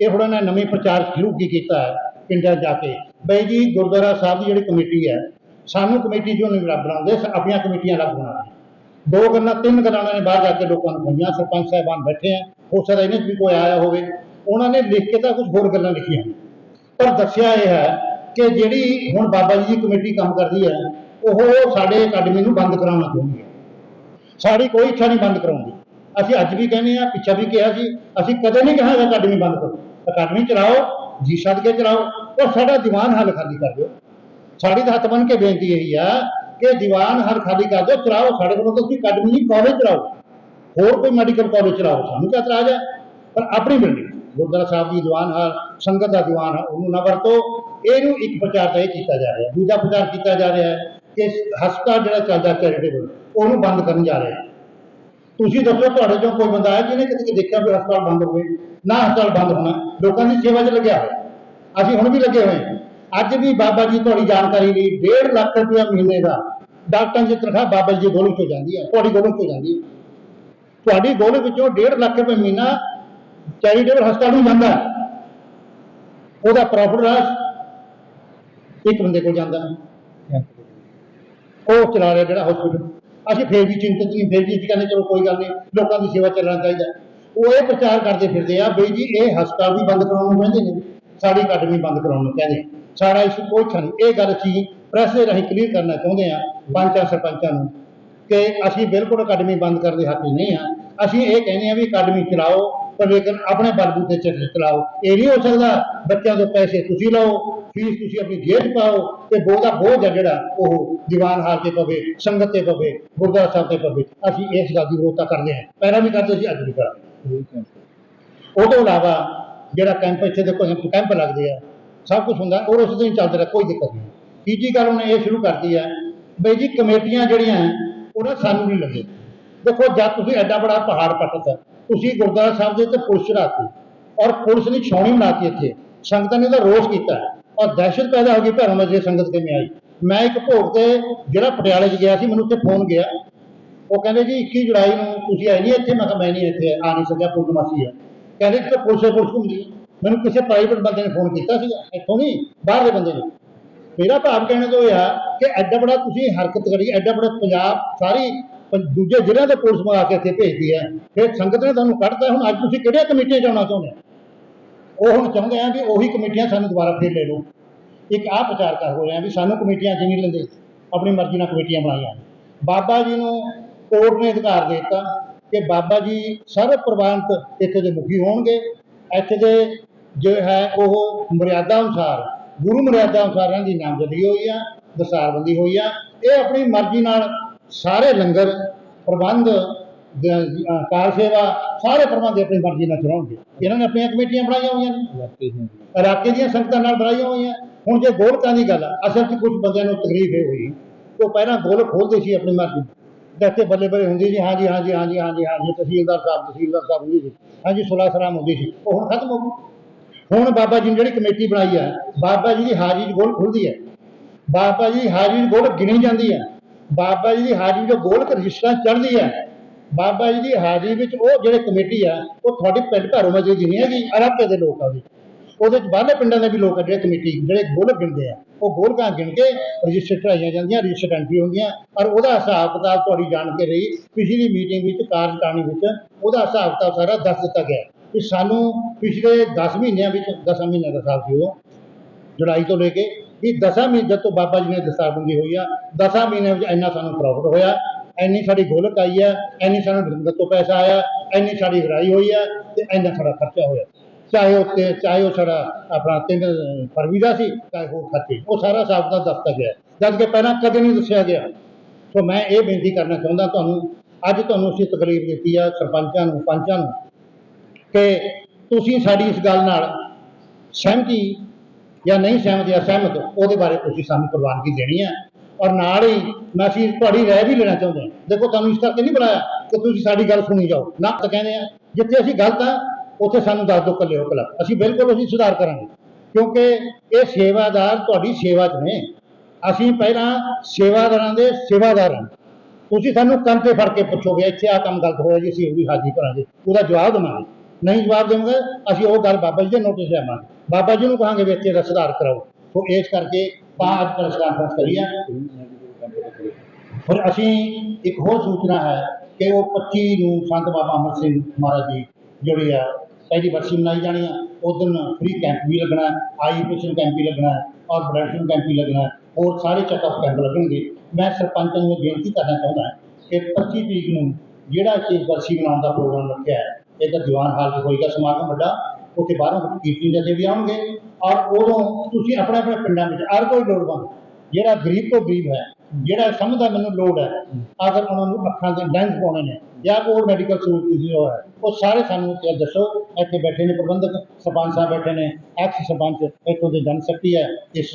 [SPEAKER 1] ਇਹ ਹੁਣ ਇਹਨਾਂ ਨਵੇਂ ਪ੍ਰਚਾਰ ਸ਼ੁਰੂ ਕੀ ਕੀਤਾ ਹੈ, ਪਿੰਡਾਂ 'ਚ ਜਾ ਕੇ। ਬਈ ਜੀ, ਗੁਰਦੁਆਰਾ ਸਾਹਿਬ ਦੀ ਜਿਹੜੀ ਕਮੇਟੀ ਹੈ, ਸਾਨੂੰ ਕਮੇਟੀ ਜੋ ਨਹੀਂ ਬਣਾਉਂਦੇ ਆਪਣੀਆਂ ਕਮੇਟੀਆਂ ਰੱਬ ਬਣਾਉਂਦੇ ਦੋ ਗੱਲਾਂ, ਤਿੰਨ ਗੱਲਾਂ ਉਹਨਾਂ ਨੇ ਬਾਹਰ ਜਾ ਕੇ ਲੋਕਾਂ ਨੂੰ ਕਹੀਆਂ ਸਰਪੰਚ ਸਾਹਿਬਾਨ ਬੈਠੇ ਆ। ਹੋ ਸਕਦਾ ਇਹਨਾਂ 'ਚ ਵੀ ਕੋਈ ਆਇਆ ਹੋਵੇ। ਉਹਨਾਂ ਨੇ ਲਿਖ ਕੇ ਤਾਂ ਕੁਝ ਹੋਰ ਗੱਲਾਂ ਲਿਖੀਆਂ ਪਰ ਦੱਸਿਆ ਇਹ ਹੈ ਕਿ ਜਿਹੜੀ ਹੁਣ ਬਾਬਾ ਜੀ ਦੀ ਕਮੇਟੀ ਕੰਮ ਕਰਦੀ ਹੈ, ਉਹ ਸਾਡੇ ਅਕੈਡਮੀ ਨੂੰ ਬੰਦ ਕਰਾਉਣਾ ਚਾਹੁੰਦੀ ਹੈ। ਸਾਡੀ ਕੋਈ ਇੱਛਾ ਨਹੀਂ ਬੰਦ ਕਰਾਉਣ ਦੀ। ਅਸੀਂ ਅੱਜ ਵੀ ਕਹਿੰਦੇ ਆ ਪਿੱਛਾ ਵੀ ਕਿਹਾ ਸੀ, ਅਸੀਂ ਕਦੇ ਨਹੀਂ ਕਹਾਂਗੇ ਅਕੈਡਮੀ ਬੰਦ ਕਰੋ। ਅਕੈਡਮੀ ਚਲਾਓ, ਜੀ ਸਦਕੇ ਚਲਾਓ ਔਰ ਸਾਡਾ ਦੀਵਾਨ ਹੱਲ ਖਾਲੀ ਕਰ ਦਿਓ। ਸਾਡੀ ਤਾਂ ਹੱਥ ਬੰਨ ਕੇ ਬੇਨਤੀ ਇਹੀ ਆ ਕਿ ਦੀਵਾਨ ਹੱਲ ਖਾਲੀ ਕਰ ਦਿਓ ਚਲਾਓ ਸਾਡੇ ਕੋਲੋਂ ਤੁਸੀਂ ਅਕੈਡਮੀ ਨਹੀਂ ਕਾਲਜ ਚਲਾਓ। ਹੋਰ ਕੋਈ ਮੈਡੀਕਲ ਕਾਲਜ ਚਲਾਓ, ਸਾਨੂੰ ਕੀ ਇਤਰਾਜ਼ ਹੈ? ਪਰ ਆਪਣੀ ਬਿਲਡਿੰਗ ਗੁਰਦੁਆਰਾ ਸਾਹਿਬ ਦੀ ਦੀਵਾਨ ਹਰ ਸੰਗਤ ਦਾ ਦੀਵਾਨ ਹੈ ਉਹਨੂੰ ਨਾ ਵਰਤੋ। ਇਹਨੂੰ ਇੱਕ ਪ੍ਰਚਾਰ ਤਾਂ ਇਹ ਕੀਤਾ ਜਾ ਰਿਹਾ ਦੂਜਾ ਪ੍ਰਚਾਰ ਕੀਤਾ ਜਾ ਰਿਹਾ ਹੈ ਕਿ ਹਸਪਤਾਲ ਜਿਹੜਾ ਚੱਲਦਾ ਚੈਰੀਟੇਬਲ। ਉਹਨੂੰ ਬੰਦ ਕਰਨ ਜਾ ਰਿਹਾ। ਤੁਸੀਂ ਦੱਸੋ ਤੁਹਾਡੇ ਚੋਂ ਕੋਈ ਬੰਦਾ ਹੈ ਜਿਹਨੇ ਕਿਤੇ ਦੇਖਿਆ ਵੀ ਹਸਪਤਾਲ ਬੰਦ ਹੋਵੇ ਨਾ ਹਸਪਤਾਲ ਬੰਦ ਹੋਣਾ ਲੋਕਾਂ ਦੀ ਸੇਵਾ 'ਚ ਲੱਗਿਆ ਹੋਇਆ। ਅਸੀਂ ਹੁਣ ਵੀ ਲੱਗੇ ਹੋਏ ਹਾਂ। ਅੱਜ ਵੀ ਬਾਬਾ ਜੀ ਤੁਹਾਡੀ ਜਾਣਕਾਰੀ ਲਈ 1.5 ਲੱਖ ਰੁਪਇਆ ਮਹੀਨੇ ਦਾ ਡਾਕਟਰਾਂ ਦੀ ਤਨਖਾਹ ਬਾਬਾ ਜੀ ਦੀ ਗੋਲਕ ਤੋਂ ਜਾਂਦੀ ਹੈ ਤੁਹਾਡੀ ਗੋਲਕ ਤੋਂ ਜਾਂਦੀ ਹੈ। ਤੁਹਾਡੀ ਗੋਲਕ ਵਿੱਚੋਂ 1.5 ਲੱਖ ਰੁਪਏ ਮਹੀਨਾ ਚੈਰੀਟੇਬਲ ਹਸਪਤਾਲ ਨੂੰ ਜਾਂਦਾ ਉਹਦਾ ਪ੍ਰੋਫਿਟ ਰਾਸ ਇੱਕ ਬੰਦੇ ਕੋਲ ਜਾਂਦਾ ਉਹ ਚਲਾ ਰਿਹਾ ਜਿਹੜਾ ਹਸਪੀਟਲ ਅਸੀਂ ਫੇਰ ਵੀ ਚਿੰਤਤ ਨਹੀਂ ਫੇਰ ਵੀ ਅਸੀਂ ਕਹਿੰਦੇ ਚਲੋ ਕੋਈ ਗੱਲ ਨਹੀਂ ਲੋਕਾਂ ਦੀ ਸੇਵਾ ਚੱਲਣਾ ਚਾਹੀਦਾ। ਉਹ ਇਹ ਪ੍ਰਚਾਰ ਕਰਦੇ ਫਿਰਦੇ ਆ ਬਈ ਜੀ, ਇਹ ਹਸਪਤਾਲ ਵੀ ਬੰਦ ਕਰਾਉਣ ਨੂੰ ਕਹਿੰਦੇ ਨੇ, ਸਾਡੀ ਅਕੈਡਮੀ ਬੰਦ ਕਰਾਉਣ ਨੂੰ ਕਹਿੰਦੇ ਸਾਡਾ ਇਸ ਕੋਈ ਇੱਛਾ ਨਹੀਂ ਇਹ ਗੱਲ ਅਸੀਂ ਪ੍ਰੈਸ ਦੇ ਰਾਹੀਂ ਕਲੀਅਰ ਕਰਨਾ ਚਾਹੁੰਦੇ ਆ ਪੰਚਾਂ ਸਰਪੰਚਾਂ ਨੂੰ, ਕਿ ਅਸੀਂ ਬਿਲਕੁਲ ਅਕੈਡਮੀ ਬੰਦ ਕਰਨ ਦੇ ਹੱਕ ਨਹੀਂ ਆ। ਅਸੀਂ ਇਹ ਕਹਿੰਦੇ ਆ ਵੀ ਅਕੈਡਮੀ ਚਲਾਓ ਪਰ ਲੇਕਿਨ ਆਪਣੇ ਬਲਬੂਤੇ ਤੇ ਚਲਾਓ ਇਹ ਨਹੀਂ ਹੋ ਸਕਦਾ ਬੱਚਿਆਂ ਤੋਂ ਪੈਸੇ ਤੁਸੀਂ ਲਓ ਫੀਸ ਤੁਸੀਂ ਆਪਣੀ ਜੇਬ 'ਚ ਪਾਓ ਤੇ ਬੋਝ ਬੋਝ ਆ ਜਿਹੜਾ ਉਹ ਦੀਵਾਨ ਹਾਲ ਤੇ ਪਵੇ ਸੰਗਤ ਤੇ ਪਵੇ ਗੁਰਦੁਆਰਾ ਸਾਹਿਬ ਤੇ ਪਵੇ ਅਸੀਂ ਇਸ ਗੱਲ ਦੀ ਵਿਰੋਧਤਾ ਕਰਦੇ ਹਾਂ। ਪਹਿਲਾਂ ਵੀ ਕਰਦੇ ਸੀ ਅੱਜ ਵੀ ਕਰਦੇ ਉਹ ਤੋਂ ਇਲਾਵਾ ਜਿਹੜਾ ਕੈਂਪ ਇੱਥੇ ਦੇ ਕੋਈ ਕੈਂਪ ਲੱਗਦੇ ਆ ਸਭ ਕੁਝ ਹੁੰਦਾ ਔਰ ਉਸ ਦਿਨ ਚੱਲਦਾ ਰਿਹਾ ਕੋਈ ਦਿੱਕਤ ਨਹੀਂ। ਤੀਜੀ ਗੱਲ ਉਹਨੇ ਇਹ ਸ਼ੁਰੂ ਕਰਤੀ ਹੈ ਬਈ ਜੀ ਕਮੇਟੀਆਂ ਜਿਹੜੀਆਂ ਹੈ, ਉਹਨਾਂ ਸਾਨੂੰ ਨਹੀਂ ਲੱਗੇ ਦੇਖੋ, ਜਦ ਤੁਸੀਂ ਐਡਾ ਬੜਾ ਪਹਾੜ ਪੱਟਤਾ ਤੁਸੀਂ ਗੁਰਦੁਆਰਾ ਸਾਹਿਬ ਦੇ ਉੱਤੇ ਪੁਲਿਸ ਚੜਾਤੀ ਔਰ ਪੁਲਿਸ ਨੇ ਛਾਉਣੀ ਬਣਾਤੀ ਇੱਥੇ। ਸੰਗਤਾਂ ਨੇ ਉਹਦਾ ਰੋਸ ਕੀਤਾ ਔਰ ਦਹਿਸ਼ਤ ਪੈਦਾ ਹੋ ਗਈ, ਭੈਣੋ ਮਜੇ ਸੰਗਤ ਕਿਵੇਂ ਆਈ? ਮੈਂ ਇੱਕ ਭੋਗ ਤੇ ਜਿਹੜਾ ਪਟਿਆਲੇ 'ਚ ਗਿਆ ਸੀ, ਮੈਨੂੰ ਉੱਥੇ ਫੋਨ ਗਿਆ। ਉਹ ਕਹਿੰਦੇ ਜੀ 21 ਜੁਲਾਈ ਨੂੰ ਤੁਸੀਂ ਆਏ ਨਹੀਂ ਇੱਥੇ? ਮੈਂ ਕਿਹਾ, ਮੈਂ ਨਹੀਂ ਇੱਥੇ, ਆ ਨਹੀਂ ਸਕਿਆ ਪੂਰਨਮਾਸੀ ਹੈ ਕਹਿੰਦੇ ਕਿ ਪੁਲਿਸ ਪੁਲਿਸ ਘੁੰਮਦੀ ਮੈਨੂੰ ਕਿਸੇ ਪ੍ਰਾਈਵੇਟ ਬੰਦੇ ਨੇ ਫੋਨ ਕੀਤਾ ਸੀਗਾ। ਇੱਥੋਂ ਨਹੀਂ, ਬਾਹਰ ਦੇ ਬੰਦੇ ਨੇ। ਮੇਰਾ ਭਾਵ ਕਹਿਣ ਤੋਂ ਇਹ ਆ ਕਿ ਐਡਾ ਬੜਾ ਤੁਸੀਂ ਹਰਕਤ ਕਰੀ, ਐਡਾ ਬੜਾ ਪੰਜਾਬ, ਸਾਰੀ ਦੂਜੇ ਜ਼ਿਲ੍ਹਿਆਂ ਦੇ ਪੁਲਿਸ ਮੰਗਾ ਕੇ ਇੱਥੇ ਭੇਜਦੀ ਹੈ। ਫਿਰ ਸੰਗਤ ਨੇ ਤੁਹਾਨੂੰ ਕੱਢਤਾ, ਹੁਣ ਅੱਜ ਤੁਸੀਂ ਕਿਹੜੀਆਂ ਕਮੇਟੀਆਂ 'ਚ ਆਉਣਾ ਚਾਹੁੰਦੇ ਹੋ? ਉਹ ਹੁਣ ਚਾਹੁੰਦੇ ਆ ਵੀ ਉਹੀ ਕਮੇਟੀਆਂ ਸਾਨੂੰ ਦੁਬਾਰਾ ਫੇਰ ਲੈ ਲਓ। ਇੱਕ ਆਹ ਪ੍ਰਚਾਰ ਕਰ ਹੋ ਰਿਹਾ ਵੀ ਸਾਨੂੰ ਕਮੇਟੀਆਂ 'ਚ ਨਹੀਂ ਲੈਂਦੇ, ਆਪਣੀ ਮਰਜ਼ੀ ਨਾਲ ਕਮੇਟੀਆਂ ਬਣਾਈਆਂ। ਬਾਬਾ ਜੀ ਨੂੰ ਕੋਰਟ ਨੇ ਅਧਿਕਾਰ ਦੇ ਦਿੱਤਾ ਕਿ ਬਾਬਾ ਜੀ ਸਰਵ ਪ੍ਰਬੰਧ ਇੱਥੇ ਦੇ ਮੁਖੀ ਹੋਣਗੇ। ਇੱਥੇ ਦੇ ਜੋ ਹੈ ਉਹ ਮਰਿਆਦਾ ਅਨੁਸਾਰ, ਗੁਰੂ ਮਰਿਆਦਾ ਅਨੁਸਾਰ ਇਹਨਾਂ ਦੀ ਨਾਮਜ਼ਦਗੀ ਹੋਈ ਆ, ਦਸਾਰਬੰਦੀ ਹੋਈ ਆ। ਇਹ ਆਪਣੀ ਮਰਜ਼ੀ ਨਾਲ ਸਾਰੇ ਲੰਗਰ ਪ੍ਰਬੰਧ ਕਾਰ ਸੇਵਾ ਸਾਰੇ ਪ੍ਰਬੰਧ ਆਪਣੀ ਮਰਜ਼ੀ ਨਾਲ ਚਲਾਉਣਗੇ। ਇਹਨਾਂ ਨੇ ਆਪਣੀਆਂ ਕਮੇਟੀਆਂ ਬਣਾਈਆਂ ਹੋਈਆਂ ਨੇ। ਇਲਾਕੇ ਦੀਆਂ। ਸੰਗਤਾਂ ਨਾਲ ਬਣਾਈਆਂ ਹੋਈਆਂ। ਹੁਣ ਜੇ ਗੋਲਕਾਂ ਦੀ ਗੱਲ ਆ ਅਸਲ 'ਚ ਕੁਝ ਬੰਦਿਆਂ ਨੂੰ ਤਕਲੀਫ ਇਹ ਹੋਈ ਉਹ ਪਹਿਲਾਂ ਗੋਲ ਖੋਲਦੇ ਸੀ ਆਪਣੀ ਮਰਜ਼ੀ ਦੱਸਦੇ ਬੱਲੇ ਬੱਲੇ ਹੁੰਦੀ ਜੀ ਹਾਂਜੀ ਹਾਂਜੀ ਹਾਂਜੀ ਹਾਂਜੀ ਹਾਂਜੀ ਤਹਿਸੀਲਦਾਰ ਸਾਹਿਬ ਤਹਿਸੀਲਦਾਰ ਸਾਹਿਬ ਹੁੰਦੀ ਸੀ। ਹਾਂਜੀ ਸੁਲਾ ਸਲਾਮ ਹੁੰਦੀ ਸੀ। ਉਹ ਹੁਣ ਖਤਮ ਹੋ ਗਈ। ਹੁਣ ਬਾਬਾ ਜੀ ਨੇ ਜਿਹੜੀ ਕਮੇਟੀ ਬਣਾਈ ਹੈ ਬਾਬਾ ਜੀ ਦੀ ਹਾਜ਼ਰੀ 'ਚ ਗੋਲ ਖੁੱਲਦੀ ਹੈ ਬਾਬਾ ਜੀ ਹਾਜ਼ਰੀ 'ਚ ਗੋਲ ਗਿਣੀ ਜਾਂਦੀ ਹੈ ਬਾਬਾ ਜੀ ਦੀ ਹਾਜ਼ਰੀ ਜੋ ਗੋਲਕ ਰਜਿਸਟਰਾਂ ਚੜ੍ਹਦੀ ਹੈ। ਬਾਬਾ ਜੀ ਦੀ ਹਾਜ਼ਰੀ ਵਿੱਚ ਉਹ ਜਿਹੜੇ ਕਮੇਟੀ ਆ, ਉਹ ਤੁਹਾਡੇ ਪਿੰਡ ਘਰੋਂ ਮਜੂਦ ਨਹੀਂ ਹੈਗੀ ਇਲਾਕੇ ਦੇ ਲੋਕ ਆ ਉਹਦੇ। ਉਹਦੇ ਚ ਬਾਹਰਲੇ ਪਿੰਡਾਂ ਦੇ ਵੀ ਲੋਕ ਆ ਜਿਹੜੇ ਕਮੇਟੀ, ਜਿਹੜੇ ਗੋਲਕ ਗਿਣਦੇ ਆ। ਉਹ ਗੋਲਕਾਂ ਗਿਣ ਕੇ ਰਜਿਸਟਰ ਕਰਾਈਆਂ ਜਾਂਦੀਆਂ, ਰਜਿਸਟਰ ਐਂਟਰੀ ਹੁੰਦੀਆਂ। ਔਰ ਉਹਦਾ ਹਿਸਾਬ ਕਿਤਾਬ ਤੁਹਾਡੀ ਜਾਣ ਕੇ ਰਹੀ, ਪਿਛਲੀ ਮੀਟਿੰਗ ਵਿੱਚ ਕਾਰਜਕਾਰਨੀ ਵਿੱਚ ਉਹਦਾ ਹਿਸਾਬ ਕਿਤਾਬ ਸਾਰਾ ਦੱਸ ਦਿੱਤਾ ਗਿਆ। ਕਿ ਸਾਨੂੰ ਪਿਛਲੇ 10 ਮਹੀਨਿਆਂ ਵਿੱਚ 10 ਮਹੀਨਿਆਂ ਦਾ ਹਿਸਾਬ ਸੀ ਉਹ ਜੁਲਾਈ ਤੋਂ ਲੈ ਕੇ ਵੀ 10 ਮਹੀਨੇ ਜਦ ਤੋਂ ਬਾਬਾ ਜੀ ਨੇ ਦਸਤਾਰਬੰਦੀ ਹੋਈ ਆ। 10 ਮਹੀਨਿਆਂ ਵਿੱਚ ਇੰਨਾ ਸਾਨੂੰ ਪ੍ਰੋਫਿਟ ਹੋਇਆ। ਇੰਨੀ ਸਾਡੀ ਗੋਲਕ ਆਈ ਆ, ਇੰਨੀ ਸਾਨੂੰ ਡਿੰਗਤ ਤੋਂ ਪੈਸਾ ਆਇਆ, ਇੰਨੀ ਸਾਡੀ ਗਰਾਈ ਹੋਈ ਆ ਤੇ ਇੰਨਾ ਸਾਡਾ ਖਰਚਾ ਹੋਇਆ। ਚਾਹੇ ਉਹ ਤੇ ਚਾਹੇ ਉਹ ਸਾਡਾ ਆਪਣਾ ਤਿੰਨ ਫਰਵਰੀ ਦਾ ਸੀ, ਚਾਹੇ ਹੋਰ ਖਰਚੇ। ਉਹ ਸਾਰਾ ਹਿਸਾਬ ਦਾ ਦੱਸਤਾ ਗਿਆ। ਜਦ ਕਿ ਪਹਿਲਾਂ ਕਦੇ ਨਹੀਂ ਦੱਸਿਆ ਗਿਆ। ਸੋ ਮੈਂ ਇਹ ਬੇਨਤੀ ਕਰਨਾ ਚਾਹੁੰਦਾ ਤੁਹਾਨੂੰ, ਅੱਜ ਤੁਹਾਨੂੰ ਅਸੀਂ ਤਕਲੀਫ ਦਿੱਤੀ ਆ ਸਰਪੰਚਾਂ ਨੂੰ, ਪੰਚਾਂ ਨੂੰ, ਕਿ ਤੁਸੀਂ ਸਾਡੀ ਇਸ ਗੱਲ ਨਾਲ ਸਹਿਮਤੀ ਜਾਂ ਨਹੀਂ ਸਹਿਮਤ ਜਾਂ ਸਹਿਮਤ ਉਹਦੇ ਬਾਰੇ ਤੁਸੀਂ ਸਾਨੂੰ ਪ੍ਰਵਾਨਗੀ ਦੇਣੀ ਹੈ। ਔਰ ਨਾਲ ਹੀ ਮੈਂ ਅਸੀਂ ਤੁਹਾਡੀ ਰਾਏ ਵੀ ਲੈਣਾ ਚਾਹੁੰਦੇ ਹਾਂ। ਦੇਖੋ, ਤੁਹਾਨੂੰ ਇਸ ਕਰਕੇ ਨਹੀਂ ਬਣਾਇਆ ਕਿ ਤੁਸੀਂ ਸਾਡੀ ਗੱਲ ਸੁਣੀ ਜਾਓ। ਨਾ ਤਾਂ ਕਹਿੰਦੇ ਆ, ਜਿੱਥੇ ਅਸੀਂ ਗਲਤ ਆ, ਉੱਥੇ ਸਾਨੂੰ ਦੱਸ ਦਿਓ ਕੱਲੇ ਹੋ ਕਲਾ ਅਸੀਂ ਬਿਲਕੁਲ ਅਸੀਂ ਸੁਧਾਰ ਕਰਾਂਗੇ। ਕਿਉਂਕਿ ਇਹ ਸੇਵਾਦਾਰ ਤੁਹਾਡੀ ਸੇਵਾ 'ਚ ਨੇ। ਅਸੀਂ ਪਹਿਲਾਂ ਸੇਵਾਦਾਰਾਂ ਦੇ ਸੇਵਾਦਾਰ ਹਾਂ। ਤੁਸੀਂ ਸਾਨੂੰ ਕੰਮ ਤੇ ਫੜ ਕੇ ਪੁੱਛੋਗੇ ਇੱਥੇ ਆ ਕੰਮ ਗਲਤ ਹੋਇਆ ਜੀ, ਅਸੀਂ ਉਹ ਵੀ ਹਾਜ਼ਰੀ ਕਰਾਂਗੇ ਉਹਦਾ ਜਵਾਬ ਦੇਵਾਂਗੇ। ਨਹੀਂ ਜਵਾਬ ਦੇਵਾਂਗੇ, ਅਸੀਂ ਉਹ ਗੱਲ ਬਾਬਾ ਜੀ ਦੇ ਨੋਟਿਸ ਲਿਆਵਾਂਗੇ ਬਾਬਾ ਜੀ ਨੂੰ ਕਹਾਂਗੇ ਵੀ ਇੱਥੇ ਦਾ ਸੁਧਾਰ ਕਰਾਓ। ਸੋ ਇਸ ਕਰਕੇ ਤਾਂ ਅੱਜ ਪ੍ਰੈਸ ਕਾਨਫਰੰਸ ਕਰੀ ਆ ਫਿਰ ਅਸੀਂ ਇੱਕ ਹੋਰ ਸੂਚਨਾ ਹੈ ਕਿ ਉਹ 25 ਨੂੰ ਸੰਤ ਬਾਬਾ ਅਮਰ ਸਿੰਘ ਮਹਾਰਾਜ ਜੀ ਜਿਹੜੀ ਆ, ਪਹਿਲੀ ਵਰਸੀ ਮਨਾਈ ਜਾਣੀ ਆ। ਉਸ ਦਿਨ ਫ੍ਰੀ ਕੈਂਪ ਵੀ ਲੱਗਣਾ ਆਈ ਪੇਸ਼ੈਂਟ ਕੈਂਪ ਵੀ ਲੱਗਣਾ ਔਰ ਬਲੈਡਸ਼ਨ ਕੈਂਪ ਵੀ ਲੱਗਣਾ ਹੋਰ ਸਾਰੇ ਚੈੱਕਅਪ ਕੈਂਪ ਲੱਗਣਗੇ। ਮੈਂ ਸਰਪੰਚ ਨੂੰ ਬੇਨਤੀ ਕਰਨਾ ਚਾਹੁੰਦਾ ਕਿ 25 ਤਰੀਕ ਨੂੰ ਜਿਹੜਾ ਕਿ ਵਰਸੀ ਮਨਾਉਣ ਦਾ ਪ੍ਰੋਗਰਾਮ ਰੱਖਿਆ ਹੈ ਇਹ ਤਾਂ ਦੀਵਾਨ ਹਾਲ 'ਚ ਹੋਏਗਾ ਸਮਾਗਮ ਵੱਡਾ, ਉੱਥੇ ਬਾਹਰੋਂ ਕੀਰਤਨ ਦੇ ਵੀ ਆਉਣਗੇ। ਔਰ ਉਦੋਂ ਤੁਸੀਂ ਆਪਣੇ ਆਪਣੇ ਪਿੰਡਾਂ ਵਿੱਚ, ਹਰ ਕੋਈ ਲੋੜਵੰਦ, ਜਿਹੜਾ ਗਰੀਬ ਤੋਂ ਗਰੀਬ ਹੈ, ਜਿਹੜਾ ਸਮਝਦਾ ਮੈਨੂੰ ਲੋੜ ਹੈ, ਅਗਰ ਉਹਨਾਂ ਨੂੰ ਅੱਖਾਂ ਦੇ ਲੈਂਸ ਪਾਉਣੇ ਨੇ, ਜਾਂ ਹੋਰ ਮੈਡੀਕਲ ਸਹੂਲਤ ਦੀ ਉਹ ਹੈ, ਉਹ ਸਾਰੇ ਸਾਨੂੰ ਇੱਥੇ ਦੱਸੋ, ਇੱਥੇ ਬੈਠੇ ਨੇ ਪ੍ਰਬੰਧਕ, ਸਰਪੰਚ ਸਾਹਿਬ ਬੈਠੇ ਨੇ, ਐਕਸ ਸਰਪੰਚ ਇੱਥੋਂ ਦੇ ਜਨ ਸ਼ਕਤੀ ਹੈ, ਇਸ